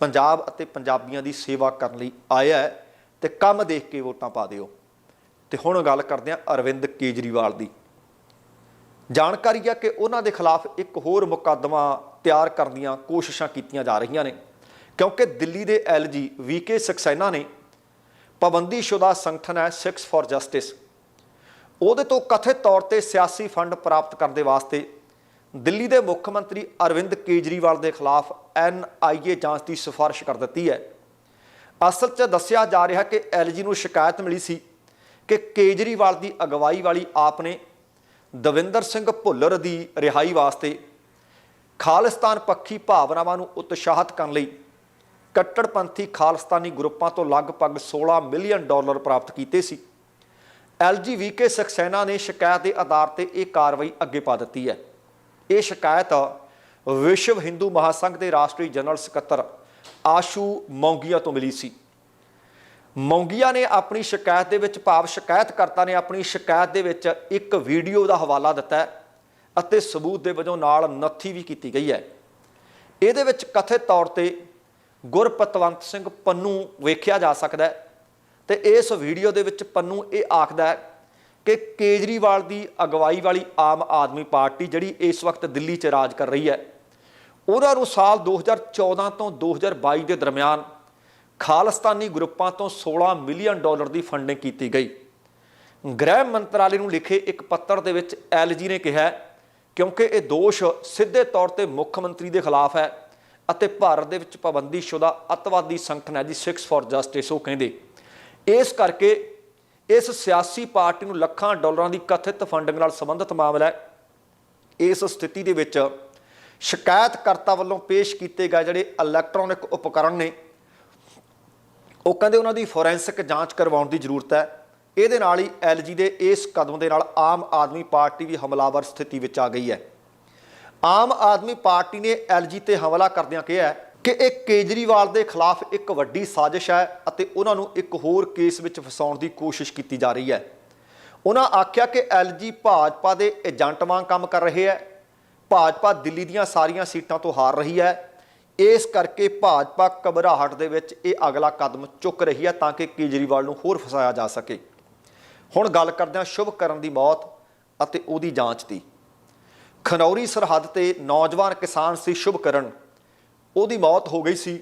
Speaker 1: ਪੰਜਾਬ ਅਤੇ ਪੰਜਾਬੀਆਂ ਦੀ ਸੇਵਾ ਕਰਨ ਲਈ ਆਇਆ ਹੈ ਤੇ ਕੰਮ ਦੇਖ ਕੇ ਵੋਟਾਂ ਪਾ ਦਿਓ। ਤੇ ਹੁਣ ਗੱਲ ਕਰਦੇ ਹਾਂ ਅਰਵਿੰਦ ਕੇਜਰੀਵਾਲ ਦੀ। ਜਾਣਕਾਰੀ ਹੈ ਕਿ ਉਹਨਾਂ ਦੇ ਖਿਲਾਫ ਇੱਕ ਹੋਰ ਮੁਕੱਦਮਾ ਤਿਆਰ ਕਰਨ ਦੀਆਂ ਕੋਸ਼ਿਸ਼ਾਂ ਕੀਤੀਆਂ ਜਾ ਰਹੀਆਂ ਨੇ, ਕਿਉਂਕਿ ਦਿੱਲੀ ਦੇ ਐਲਜੀ ਵੀਕੇ ਸਕਸੈਨਾ ਨੇ ਪਾਬੰਦੀਸ਼ੁਦਾ ਸੰਗਠਨ ਹੈ ਸਿਕਸ ਫॉर ਜਸਟਿਸ ਉਹਦੇ ਤੋਂ ਕਥਿਤ ਤੌਰ ਤੇ ਸਿਆਸੀ ਫੰਡ ਪ੍ਰਾਪਤ ਕਰਨ ਦੇ ਵਾਸਤੇ ਦਿੱਲੀ ਦੇ ਮੁੱਖ ਮੰਤਰੀ ਅਰਵਿੰਦ ਕੇਜਰੀਵਾਲ ਦੇ ਖਿਲਾਫ ਐੱਨ ਆਈ ਏ ਜਾਂਚ ਦੀ ਸਿਫਾਰਿਸ਼ ਕਰ ਦਿੱਤੀ ਹੈ। ਅਸਲ 'ਚ ਦੱਸਿਆ ਜਾ ਰਿਹਾ ਕਿ ਐਲਜੀ ਨੂੰ ਸ਼ਿਕਾਇਤ ਮਿਲੀ ਸੀ ਕਿ ਕੇਜਰੀਵਾਲ ਦੀ ਅਗਵਾਈ ਵਾਲੀ ਆਪ ਨੇ ਦਵਿੰਦਰ ਸਿੰਘ ਭੁੱਲਰ ਦੀ ਰਿਹਾਈ ਵਾਸਤੇ ਖਾਲਿਸਤਾਨ ਪੱਖੀ ਭਾਵਨਾਵਾਂ ਨੂੰ ਉਤਸ਼ਾਹਿਤ ਕਰਨ ਲਈ ਕੱਟੜਪੰਥੀ ਖਾਲਿਸਤਾਨੀ ਗਰੁੱਪਾਂ ਤੋਂ ਲਗਭਗ 16 ਮਿਲੀਅਨ ਡਾਲਰ ਪ੍ਰਾਪਤ ਕੀਤੇ ਸੀ। ਐਲਜੀਵੀਕੇ ਸਕਸੈਨਾ ਨੇ ਸ਼ਿਕਾਇਤ ਦੇ ਆਧਾਰ ਤੇ ਇਹ ਕਾਰਵਾਈ ਅੱਗੇ ਪਾ ਦਿੱਤੀ ਹੈ। ਇਹ ਸ਼ਿਕਾਇਤ ਵਿਸ਼ਵ ਹਿੰਦੂ ਮਹਾਸੰਘ ਦੇ ਰਾਸ਼ਟਰੀ ਜਨਰਲ ਸਕੱਤਰ ਆਸ਼ੂ ਮੌਂਗੀਆ ਤੋਂ ਮਿਲੀ ਸੀ। ਮੌਂਗੀਆ ਨੇ ਆਪਣੀ ਸ਼ਿਕਾਇਤ ਦੇ ਵਿੱਚ ਭਾਵ ਸ਼ਿਕਾਇਤਕਰਤਾ ਨੇ ਆਪਣੀ ਸ਼ਿਕਾਇਤ ਦੇ ਵਿੱਚ ਇੱਕ ਵੀਡੀਓ ਦਾ ਹਵਾਲਾ ਦਿੱਤਾ ਹੈ ਅਤੇ ਸਬੂਤ ਦੇ ਵਜੋਂ ਨਾਲ ਨੱਥੀ ਵੀ ਕੀਤੀ ਗਈ ਹੈ। ਇਹਦੇ ਵਿੱਚ ਕਥਿਤ ਤੌਰ ਤੇ ਗੁਰਪਤਵੰਤ ਸਿੰਘ ਪੰਨੂ ਵੇਖਿਆ ਜਾ ਸਕਦਾ ਹੈ। ਤੇ ਇਸ ਵੀਡੀਓ ਦੇ ਵਿੱਚ ਪੰਨੂ ਇਹ ਆਖਦਾ ਹੈ ਕਿ ਕੇਜਰੀਵਾਲ ਦੀ ਅਗਵਾਈ ਵਾਲੀ ਆਮ ਆਦਮੀ ਪਾਰਟੀ ਜਿਹੜੀ ਇਸ ਵਕਤ ਦਿੱਲੀ 'ਚ ਰਾਜ ਕਰ ਰਹੀ ਹੈ ਉਹਨਾਂ ਨੂੰ ਸਾਲ 2014 ਤੋਂ 2022 ਦੇ ਦਰਮਿਆਨ ਖਾਲਿਸਤਾਨੀ ਗਰੁੱਪਾਂ ਤੋਂ 16 ਮਿਲੀਅਨ ਡਾਲਰ ਦੀ ਫੰਡਿੰਗ ਕੀਤੀ ਗਈ। ਗ੍ਰਹਿ ਮੰਤਰਾਲੇ ਨੂੰ ਲਿਖੇ ਇੱਕ ਪੱਤਰ ਦੇ ਵਿੱਚ ਐਲਜੀ ਨੇ ਕਿਹਾ ਕਿਉਂਕਿ ਇਹ ਦੋਸ਼ ਸਿੱਧੇ ਤੌਰ ਤੇ ਮੁੱਖ ਮੰਤਰੀ ਦੇ ਖਿਲਾਫ ਹੈ ਅਤੇ ਭਾਰਤ ਦੇ ਵਿੱਚ ਪਾਬੰਦੀਸ਼ੁਦਾ ਅੱਤਵਾਦੀ ਸੰਗਠਨ ਹੈ ਜੀ ਸਿਕਸ ਫॉर ਜਸਟਿਸ ਉਹ ਕਹਿੰਦੇ। ਇਸ ਕਰਕੇ ਇਸ ਸਿਆਸੀ ਪਾਰਟੀ ਨੂੰ ਲੱਖਾਂ ਡਾਲਰਾਂ ਦੀ ਕਥਿਤ ਫੰਡਿੰਗ ਨਾਲ ਸੰਬੰਧਿਤ ਮਾਮਲਾ ਹੈ। ਇਸ ਸਥਿਤੀ ਦੇ ਵਿੱਚ ਸ਼ਿਕਾਇਤਕਰਤਾ ਵੱਲੋਂ ਪੇਸ਼ ਕੀਤੇ ਗਏ ਜਿਹੜੇ ਇਲੈਕਟ੍ਰੋਨਿਕ ਉਪਕਰਨ ਨੇ, ਉਹ ਕਹਿੰਦੇ ਉਹਨਾਂ ਦੀ ਫੋਰੈਂਸਿਕ ਜਾਂਚ ਕਰਵਾਉਣ ਦੀ ਜ਼ਰੂਰਤ ਹੈ। ਇਹਦੇ ਨਾਲ ਹੀ ਐਲਜੀ ਦੇ ਇਸ ਕਦਮ ਦੇ ਨਾਲ ਆਮ ਆਦਮੀ ਪਾਰਟੀ ਵੀ ਹਮਲਾਵਰ ਸਥਿਤੀ ਵਿੱਚ ਆ ਗਈ ਹੈ। ਆਮ ਆਦਮੀ ਪਾਰਟੀ ਨੇ ਐਲਜੀ ਤੇ ਹਮਲਾ ਕਰਦਿਆਂ ਕਿਹਾ ਕਿ ਇਹ ਕੇਜਰੀਵਾਲ ਦੇ ਖਿਲਾਫ ਇੱਕ ਵੱਡੀ ਸਾਜ਼ਿਸ਼ ਹੈ ਅਤੇ ਉਹਨਾਂ ਨੂੰ ਇੱਕ ਹੋਰ ਕੇਸ ਵਿੱਚ ਫਸਾਉਣ ਦੀ ਕੋਸ਼ਿਸ਼ ਕੀਤੀ ਜਾ ਰਹੀ ਹੈ। ਉਹਨਾਂ ਆਖਿਆ ਕਿ ਐਲਜੀ ਭਾਜਪਾ ਦੇ ਏਜੰਟ ਵਾਂਗ ਕੰਮ ਕਰ ਰਹੇ ਹੈ। ਭਾਜਪਾ ਦਿੱਲੀ ਦੀਆਂ ਸਾਰੀਆਂ ਸੀਟਾਂ ਤੋਂ ਹਾਰ ਰਹੀ ਹੈ। ਇਸ ਕਰਕੇ ਭਾਜਪਾ ਘਬਰਾਹਟ ਦੇ ਵਿੱਚ ਇਹ ਅਗਲਾ ਕਦਮ ਚੁੱਕ ਰਹੀ ਹੈ ਤਾਂ ਕਿ ਕੇਜਰੀਵਾਲ ਨੂੰ ਹੋਰ ਫਸਾਇਆ ਜਾ ਸਕੇ। ਹੁਣ ਗੱਲ ਕਰਦੇ ਹਾਂ ਸ਼ੁਭਕਰਨ ਦੀ ਮੌਤ ਅਤੇ ਉਹਦੀ ਜਾਂਚ ਦੀ। ਖਨੌਰੀ ਸਰਹੱਦ ਤੇ ਨੌਜਵਾਨ ਕਿਸਾਨ ਸੀ ਸ਼ੁਭ ਕਰਨ। ਉਹਦੀ ਮੌਤ ਹੋ ਗਈ ਸੀ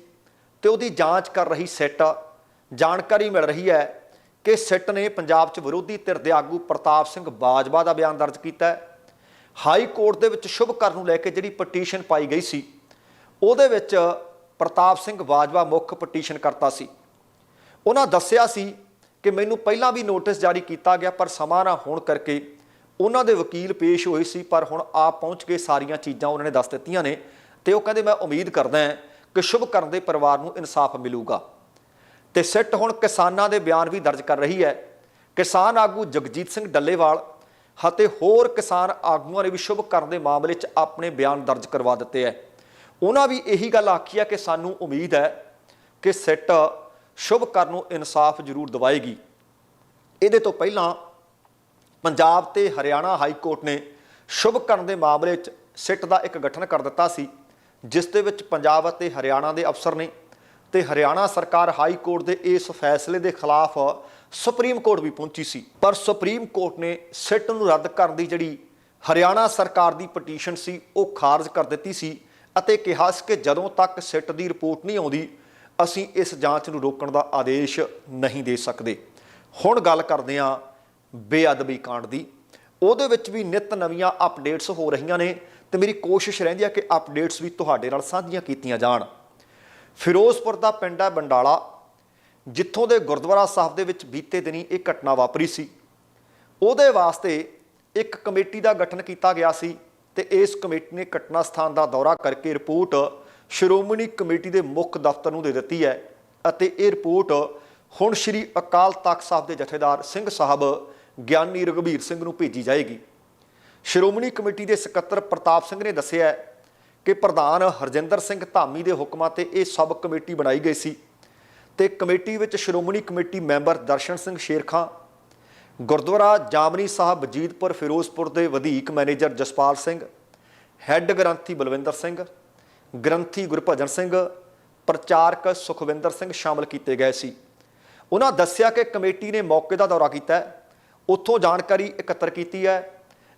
Speaker 1: ਤੇ ਉਹਦੀ ਜਾਂਚ ਕਰ ਰਹੀ ਸਿੱਟ ਜਾਣਕਾਰੀ ਮਿਲ ਰਹੀ ਹੈ ਕਿ ਸਿੱਟ ਨੇ ਪੰਜਾਬ 'ਚ ਵਿਰੋਧੀ ਧਿਰ ਦੇ ਆਗੂ ਪ੍ਰਤਾਪ ਸਿੰਘ ਬਾਜਵਾ ਦਾ ਬਿਆਨ ਦਰਜ ਕੀਤਾ ਹੈ। ਹਾਈ ਕੋਰਟ ਦੇ ਵਿੱਚ ਸ਼ੁਭ ਸ਼ੁਭਕਰਨ ਨੂੰ ਲੈ ਕੇ ਜਿਹੜੀ ਪਟੀਸ਼ਨ ਪਾਈ ਗਈ ਸੀ, ਉਹਦੇ ਵਿੱਚ ਪ੍ਰਤਾਪ ਸਿੰਘ ਬਾਜਵਾ ਮੁੱਖ ਪਟੀਸ਼ਨ ਕਰਤਾ ਸੀ। ਉਹਨਾਂ ਦੱਸਿਆ ਸੀ ਕਿ ਮੈਨੂੰ ਪਹਿਲਾਂ ਵੀ ਨੋਟਿਸ ਜਾਰੀ ਕੀਤਾ ਗਿਆ, ਪਰ ਸਮਾਂ ਨਾ ਹੋਣ ਕਰਕੇ ਉਹਨਾਂ ਦੇ ਵਕੀਲ ਪੇਸ਼ ਹੋਏ ਸੀ, ਪਰ ਹੁਣ ਆਪ ਪਹੁੰਚ ਕੇ ਸਾਰੀਆਂ ਚੀਜ਼ਾਂ ਉਹਨਾਂ ਨੇ ਦੱਸ ਦਿੱਤੀਆਂ ਨੇ। ਤੇ ਉਹ ਕਹਿੰਦੇ, ਮੈਂ ਉਮੀਦ ਕਰਦਾ ਹਾਂ ਕਿ ਸ਼ੁਭ ਕਰਨ ਦੇ ਪਰਿਵਾਰ ਨੂੰ ਇਨਸਾਫ ਮਿਲੂਗਾ। ਤੇ ਸਿੱਟ ਹੁਣ ਕਿਸਾਨਾਂ ਦੇ ਬਿਆਨ ਵੀ ਦਰਜ ਕਰ ਰਹੀ ਹੈ। ਕਿਸਾਨ ਆਗੂ ਜਗਜੀਤ ਸਿੰਘ ਡੱਲੇਵਾਲ ਅਤੇ ਹੋਰ ਕਿਸਾਨ ਆਗੂਆਂ ਨੇ ਵੀ ਸ਼ੁਭ ਕਰਨ ਦੇ ਮਾਮਲੇ 'ਚ ਆਪਣੇ ਬਿਆਨ ਦਰਜ ਕਰਵਾ ਦਿੱਤੇ ਹੈ। ਉਹਨਾਂ ਵੀ ਇਹੀ ਗੱਲ ਆਖੀ ਹੈ ਕਿ ਸਾਨੂੰ ਉਮੀਦ ਹੈ ਕਿ ਸਿੱਟ ਸ਼ੁਭਕਰਨ ਨੂੰ ਇਨਸਾਫ ਜ਼ਰੂਰ ਦਿਵਾਏਗੀ। ਇਹਦੇ ਤੋਂ ਪਹਿਲਾਂ ਪੰਜਾਬ ਤੇ ਹਰਿਆਣਾ ਹਾਈ ਕੋਰਟ ਨੇ ਸ਼ੁਭ ਕਰਨ ਦੇ ਮਾਮਲੇ 'ਚ ਸਿੱਟ ਦਾ ਇੱਕ ਗਠਨ ਕਰ ਦਿੱਤਾ ਸੀ। ਜਿਸ ਦੇ ਵਿੱਚ ਪੰਜਾਬ ਅਤੇ ਹਰਿਆਣਾ ਦੇ ਅਫਸਰ ਨੇ ਤੇ ਹਰਿਆਣਾ ਸਰਕਾਰ ਹਾਈ ਕੋਰਟ ਦੇ ਇਸ ਫੈਸਲੇ ਦੇ ਖਿਲਾਫ ਸੁਪਰੀਮ ਕੋਰਟ ਵੀ ਪਹੁੰਚੀ ਸੀ। ਪਰ ਸੁਪਰੀਮ ਕੋਰਟ ਨੇ ਸਿੱਟ ਨੂੰ ਰੱਦ ਕਰਨ ਦੀ ਜਿਹੜੀ ਹਰਿਆਣਾ ਸਰਕਾਰ ਦੀ ਪਟੀਸ਼ਨ ਸੀ, ਉਹ ਖਾਰਜ ਕਰ ਦਿੱਤੀ ਸੀ ਅਤੇ ਕਿਹਾ ਸੀ ਕਿ ਜਦੋਂ ਤੱਕ ਸਿੱਟ ਦੀ ਰਿਪੋਰਟ ਨਹੀਂ ਆਉਂਦੀ, ਅਸੀਂ ਇਸ ਜਾਂਚ ਨੂੰ ਰੋਕਣ ਦਾ ਆਦੇਸ਼ ਨਹੀਂ ਦੇ ਸਕਦੇ। ਹੁਣ ਗੱਲ ਕਰਦੇ ਹਾਂ ਬੇਅਦਬੀ ਕਾਂਡ ਦੀ। ਉਹਦੇ ਵਿੱਚ ਵੀ ਨਿਤ ਨਵੀਆਂ ਅਪਡੇਟਸ ਹੋ ਰਹੀਆਂ ਨੇ। ਤੇ ਮੇਰੀ ਕੋਸ਼ਿਸ਼ ਰਹਿੰਦੀ ਹੈ ਕਿ ਅਪਡੇਟਸ ਵੀ ਤੁਹਾਡੇ ਨਾਲ ਸਾਂਝੀਆਂ ਕੀਤੀਆਂ ਜਾਣ। ਫਿਰੋਜ਼ਪੁਰ ਦਾ ਪਿੰਡ ਹੈ ਬੰਡਾਲਾ, ਜਿੱਥੋਂ ਦੇ ਗੁਰਦੁਆਰਾ ਸਾਹਿਬ ਦੇ ਵਿੱਚ ਬੀਤੇ ਦਿਨੀ ਇਹ ਘਟਨਾ ਵਾਪਰੀ ਸੀ। ਉਹਦੇ ਵਾਸਤੇ ਇੱਕ ਕਮੇਟੀ ਦਾ ਗਠਨ ਕੀਤਾ ਗਿਆ ਸੀ ਤੇ ਇਸ ਕਮੇਟੀ ਨੇ ਘਟਨਾ ਸਥਾਨ ਦਾ ਦੌਰਾ ਕਰਕੇ ਰਿਪੋਰਟ ਸ਼੍ਰੋਮਣੀ ਕਮੇਟੀ ਦੇ ਮੁੱਖ ਦਫ਼ਤਰ ਨੂੰ ਦੇ ਦਿੱਤੀ ਹੈ ਅਤੇ ਇਹ ਰਿਪੋਰਟ ਹੁਣ ਸ੍ਰੀ ਅਕਾਲ ਤਖਤ ਸਾਹਿਬ ਦੇ ਜਥੇਦਾਰ ਸਿੰਘ ਸਾਹਿਬ ਗਿਆਨੀ ਰਘਬੀਰ ਸਿੰਘ ਨੂੰ ਭੇਜੀ ਜਾਏਗੀ। ਸ਼੍ਰੋਮਣੀ ਕਮੇਟੀ ਦੇ ਸਕੱਤਰ ਪ੍ਰਤਾਪ ਸਿੰਘ ਨੇ ਦੱਸਿਆ ਕਿ ਪ੍ਰਧਾਨ ਹਰਜਿੰਦਰ ਸਿੰਘ ਧਾਮੀ ਦੇ ਹੁਕਮਾਂ ਤੇ ਇਹ ਸਬ ਕਮੇਟੀ ਬਣਾਈ ਗਈ ਸੀ ਤੇ ਕਮੇਟੀ ਵਿੱਚ ਸ਼੍ਰੋਮਣੀ ਕਮੇਟੀ ਮੈਂਬਰ ਦਰਸ਼ਨ ਸਿੰਘ ਸ਼ੇਰਖਾਂ, ਗੁਰਦੁਆਰਾ ਜਾਮਨੀ ਸਾਹਿਬ ਵਜੀਦਪੁਰ ਫਿਰੋਜ਼ਪੁਰ ਦੇ ਵਧੀਕ ਮੈਨੇਜਰ ਜਸਪਾਲ ਸਿੰਘ, ਹੈੱਡ ਗ੍ਰੰਥੀ ਬਲਵਿੰਦਰ ਸਿੰਘ, ਗ੍ਰੰਥੀ ਗੁਰਭਜਨ ਸਿੰਘ, ਪ੍ਰਚਾਰਕ ਸੁਖਵਿੰਦਰ ਸਿੰਘ ਸ਼ਾਮਲ ਕੀਤੇ ਗਏ ਸੀ। ਉਹਨਾਂ ਦੱਸਿਆ ਕਿ ਕਮੇਟੀ ਨੇ ਮੌਕੇ ਦਾ ਦੌਰਾ ਕੀਤਾ ਉੱਥੋਂ ਜਾਣਕਾਰੀ ਇਕੱਤਰ ਕੀਤੀ ਹੈ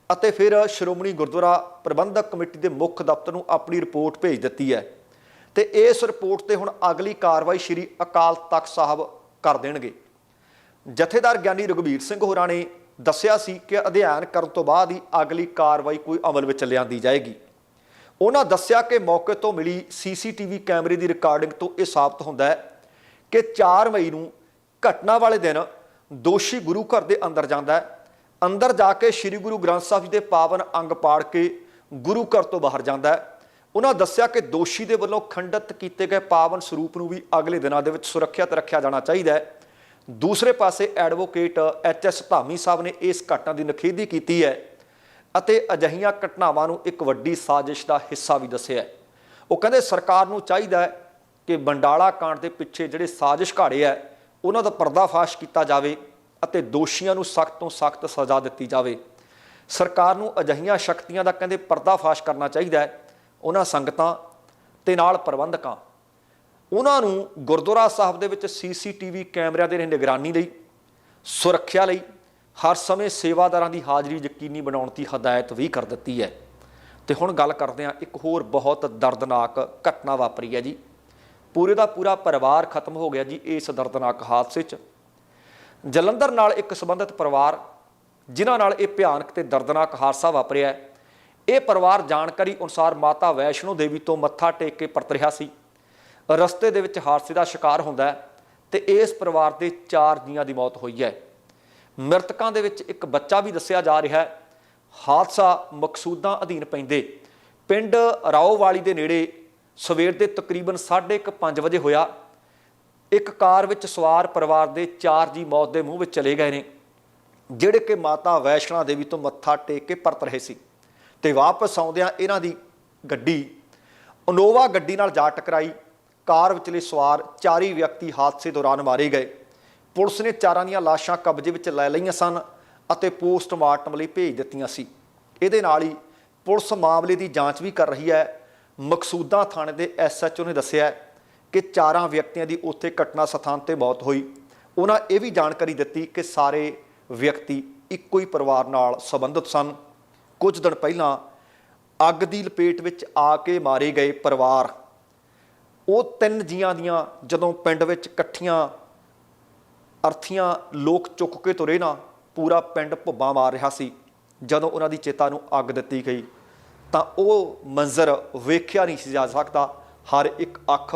Speaker 1: ਅਤੇ ਫਿਰ ਸ਼੍ਰੋਮਣੀ ਗੁਰਦੁਆਰਾ ਪ੍ਰਬੰਧਕ ਕਮੇਟੀ ਦੇ ਮੁੱਖ ਦਫ਼ਤਰ ਨੂੰ ਆਪਣੀ ਰਿਪੋਰਟ ਭੇਜ ਦਿੱਤੀ ਹੈ। ਤੇ ਇਸ ਰਿਪੋਰਟ ਤੇ ਹੁਣ ਅਗਲੀ ਕਾਰਵਾਈ ਸ੍ਰੀ ਅਕਾਲ ਤਖਤ ਸਾਹਿਬ ਕਰ ਦੇਣਗੇ। ਜਥੇਦਾਰ ਗਿਆਨੀ ਰਘਬੀਰ ਸਿੰਘ ਹੋਰਾਂ ਨੇ ਦੱਸਿਆ ਸੀ ਕਿ ਅਧਿਐਨ ਕਰਨ ਤੋਂ ਬਾਅਦ ਹੀ ਅਗਲੀ ਕਾਰਵਾਈ ਕੋਈ ਅਮਲ ਵਿੱਚ ਲਿਆਂਦੀ ਜਾਏਗੀ। ਉਹਨਾਂ ਦੱਸਿਆ ਕਿ ਮੌਕੇ ਤੋਂ ਮਿਲੀ ਸੀਸੀਟੀਵੀ ਕੈਮਰੇ ਦੀ ਰਿਕਾਰਡਿੰਗ ਤੋਂ ਇਹ ਸਾਬਤ ਹੁੰਦਾ ਹੈ ਕਿ 4 ਮਈ ਨੂੰ ਘਟਨਾ ਵਾਲੇ ਦਿਨ ਦੋਸ਼ੀ ਗੁਰੂ ਘਰ ਦੇ ਅੰਦਰ ਜਾਂਦਾ ਹੈ। ਅੰਦਰ ਜਾ ਕੇ ਸ੍ਰੀ ਗੁਰੂ ਗ੍ਰੰਥ ਸਾਹਿਬ ਜੀ ਦੇ ਪਾਵਨ ਅੰਗ ਪਾੜ ਕੇ ਗੁਰੂ ਘਰ ਤੋਂ ਬਾਹਰ ਜਾਂਦਾ ਹੈ। ਉਹਨਾਂ ਦੱਸਿਆ ਕਿ ਦੋਸ਼ੀ ਦੇ ਵੱਲੋਂ ਖੰਡਿਤ ਕੀਤੇ ਗਏ ਪਾਵਨ ਸਰੂਪ ਨੂੰ ਵੀ ਅਗਲੇ ਦਿਨਾਂ ਦੇ ਵਿੱਚ ਸੁਰੱਖਿਅਤ ਰੱਖਿਆ ਜਾਣਾ ਚਾਹੀਦਾ ਹੈ। ਦੂਸਰੇ ਪਾਸੇ advocate H S Dhami Sahib ਨੇ ਇਸ ਘਟਨਾ ਦੀ ਨਖੇਦੀ ਕੀਤੀ ਹੈ ਅਤੇ ਅਜਹੀਆਂ ਘਟਨਾਵਾਂ ਨੂੰ ਇੱਕ ਵੱਡੀ ਸਾਜ਼ਿਸ਼ ਦਾ ਹਿੱਸਾ ਵੀ ਦੱਸਿਆ ਹੈ। ਉਹ ਕਹਿੰਦੇ, ਸਰਕਾਰ ਨੂੰ ਚਾਹੀਦਾ ਹੈ ਕਿ ਬੰਡਾਲਾ ਕਾਂਡ ਦੇ ਪਿੱਛੇ ਜਿਹੜੇ ਸਾਜ਼ਿਸ਼ ਘਾੜੇ ਹੈ, ਉਹਨਾਂ ਦਾ ਪਰਦਾਫਾਸ਼ ਕੀਤਾ ਜਾਵੇ ਅਤੇ ਦੋਸ਼ੀਆਂ ਨੂੰ ਸਖਤ ਤੋਂ ਸਖਤ ਸਜ਼ਾ ਦਿੱਤੀ ਜਾਵੇ। ਸਰਕਾਰ ਨੂੰ ਅਜਹੀਆਂ ਸ਼ਕਤੀਆਂ ਦਾ ਕਹਿੰਦੇ ਪਰਦਾਫਾਸ਼ ਕਰਨਾ ਚਾਹੀਦਾ ਹੈ। ਉਹਨਾਂ ਸੰਗਤਾਂ ਤੇ ਨਾਲ ਪ੍ਰਬੰਧਕਾਂ। ਉਹਨਾਂ ਨੂੰ ਗੁਰਦੁਆਰਾ ਸਾਹਿਬ ਦੇ ਵਿੱਚ ਸੀਸੀਟੀਵੀ ਕੈਮਰਿਆਂ ਦੇ ਨਿਗਰਾਨੀ ਲਈ, ਸੁਰੱਖਿਆ ਲਈ, ਹਰ ਸਮੇਂ ਸੇਵਾਦਾਰਾਂ ਦੀ ਹਾਜ਼ਰੀ ਯਕੀਨੀ ਬਣਾਉਣ ਦੀ ਹਦਾਇਤ ਵੀ ਕਰ ਦਿੱਤੀ ਹੈ। ਤੇ ਹੁਣ ਗੱਲ ਕਰਦੇ ਹਾਂ, ਇੱਕ ਹੋਰ ਬਹੁਤ ਦਰਦਨਾਕ ਘਟਨਾ ਵਾਪਰੀ ਹੈ ਜੀ। ਪੂਰੇ ਦਾ ਪੂਰਾ ਪਰਿਵਾਰ ਖਤਮ ਹੋ ਗਿਆ ਜੀ ਇਸ ਦਰਦਨਾਕ ਹਾਦਸੇ 'ਚ। ਜਲੰਧਰ ਨਾਲ ਇੱਕ ਸੰਬੰਧਿਤ ਪਰਿਵਾਰ, ਜਿਨ੍ਹਾਂ ਨਾਲ ਇਹ ਭਿਆਨਕ ਤੇ ਦਰਦਨਾਕ ਹਾਦਸਾ ਵਾਪਰਿਆ ਹੈ। ਇਹ ਪਰਿਵਾਰ ਜਾਣਕਾਰੀ ਅਨੁਸਾਰ ਮਾਤਾ ਵੈਸ਼ਨੋ ਦੇਵੀ ਤੋਂ ਮੱਥਾ ਟੇਕ ਕੇ ਪਰਤ ਰਿਹਾ ਸੀ। ਰਸਤੇ ਦੇ ਵਿੱਚ ਹਾਦਸੇ ਦਾ ਸ਼ਿਕਾਰ ਹੁੰਦਾ ਹੈ ਤੇ ਇਸ ਪਰਿਵਾਰ ਦੇ 4 ਜੀਆਂ ਦੀ ਮੌਤ ਹੋਈ ਹੈ। ਮ੍ਰਿਤਕਾਂ ਦੇ ਵਿੱਚ ਇੱਕ ਬੱਚਾ ਵੀ ਦੱਸਿਆ ਜਾ ਰਿਹਾ ਹੈ। ਹਾਦਸਾ ਮਕਸੂਦਾਂ ਅਧੀਨ ਪੈਂਦੇ। ਪਿੰਡ ਰਾਓਵਾਲੀ ਦੇ ਨੇੜੇ ਸਵੇਰ ਦੇ ਤਕਰੀਬਨ 5:30 ਵਜੇ ਹੋਇਆ। ਇੱਕ ਕਾਰ ਵਿੱਚ ਸਵਾਰ ਪਰਿਵਾਰ ਦੇ ਚਾਰ ਜੀ ਮੌਤ ਦੇ ਮੂੰਹ ਵਿੱਚ ਚਲੇ ਗਏ ਨੇ, ਜਿਹੜੇ ਕਿ ਮਾਤਾ ਵੈਸ਼ਨਾ ਦੇਵੀ ਤੋਂ ਮੱਥਾ ਟੇਕ ਕੇ ਪਰਤ ਰਹੇ ਸੀ ਤੇ ਵਾਪਸ ਆਉਂਦਿਆਂ ਇਹਨਾਂ ਦੀ ਗੱਡੀ ਅਨੋਵਾ ਗੱਡੀ ਨਾਲ ਜਾ ਟਕਰਾਈ। ਕਾਰ ਵਿਚਲੇ ਸਵਾਰ ਚਾਰੀ ਵਿਅਕਤੀ ਹਾਦਸੇ ਦੌਰਾਨ ਮਾਰੇ ਗਏ। ਪੁਲਿਸ ਨੇ ਚਾਰਾਂ ਦੀਆਂ ਲਾਸ਼ਾਂ ਕਬਜ਼ੇ ਵਿੱਚ ਲੈ ਲਈਆਂ ਸਨ ਅਤੇ ਪੋਸਟਮਾਰਟਮ ਲਈ ਭੇਜ ਦਿੱਤੀਆਂ ਸੀ। ਇਹਦੇ ਨਾਲ ਹੀ ਪੁਲਿਸ ਮਾਮਲੇ ਦੀ ਜਾਂਚ ਵੀ ਕਰ ਰਹੀ ਹੈ। ਮਕਸੂਦਾ ਥਾਣੇ ਦੇ ਐਸਐਚਓ ਨੇ ਦੱਸਿਆ ਕਿ ਚਾਰਾਂ ਵਿਅਕਤੀਆਂ ਦੀ ਉੱਥੇ ਘਟਨਾ ਸਥਾਨ ਤੇ ਮੌਤ ਹੋਈ। ਉਹਨਾਂ ਇਹ ਵੀ ਜਾਣਕਾਰੀ ਦਿੱਤੀ ਕਿ ਸਾਰੇ ਵਿਅਕਤੀ ਇੱਕੋ ਹੀ ਪਰਿਵਾਰ ਨਾਲ ਸੰਬੰਧਿਤ ਸਨ। ਕੁਝ ਦਿਨ ਪਹਿਲਾਂ ਅੱਗ ਦੀ ਲਪੇਟ ਵਿੱਚ ਆ ਕੇ ਮਾਰੇ ਗਏ ਪਰਿਵਾਰ। ਉਹ ਤਿੰਨ ਜੀਆਂ ਦੀਆਂ ਜਦੋਂ ਪਿੰਡ ਵਿੱਚ ਇਕੱਠੀਆਂ ਅਰਥੀਆਂ ਲੋਕ ਚੁੱਕ ਕੇ ਤੁਰੇ ਨਾ, ਪੂਰਾ ਪਿੰਡ ਭੁੱਬਾਂ ਮਾਰ ਰਿਹਾ ਸੀ। ਜਦੋਂ ਉਹਨਾਂ ਦੀ ਚੇਤਾ ਨੂੰ ਅੱਗ ਦਿੱਤੀ ਗਈ ਤਾਂ ਉਹ ਮੰਜ਼ਰ ਵੇਖਿਆ ਨਹੀਂ ਸੀ ਜਾ ਸਕਦਾ। ਹਰ ਇੱਕ ਅੱਖ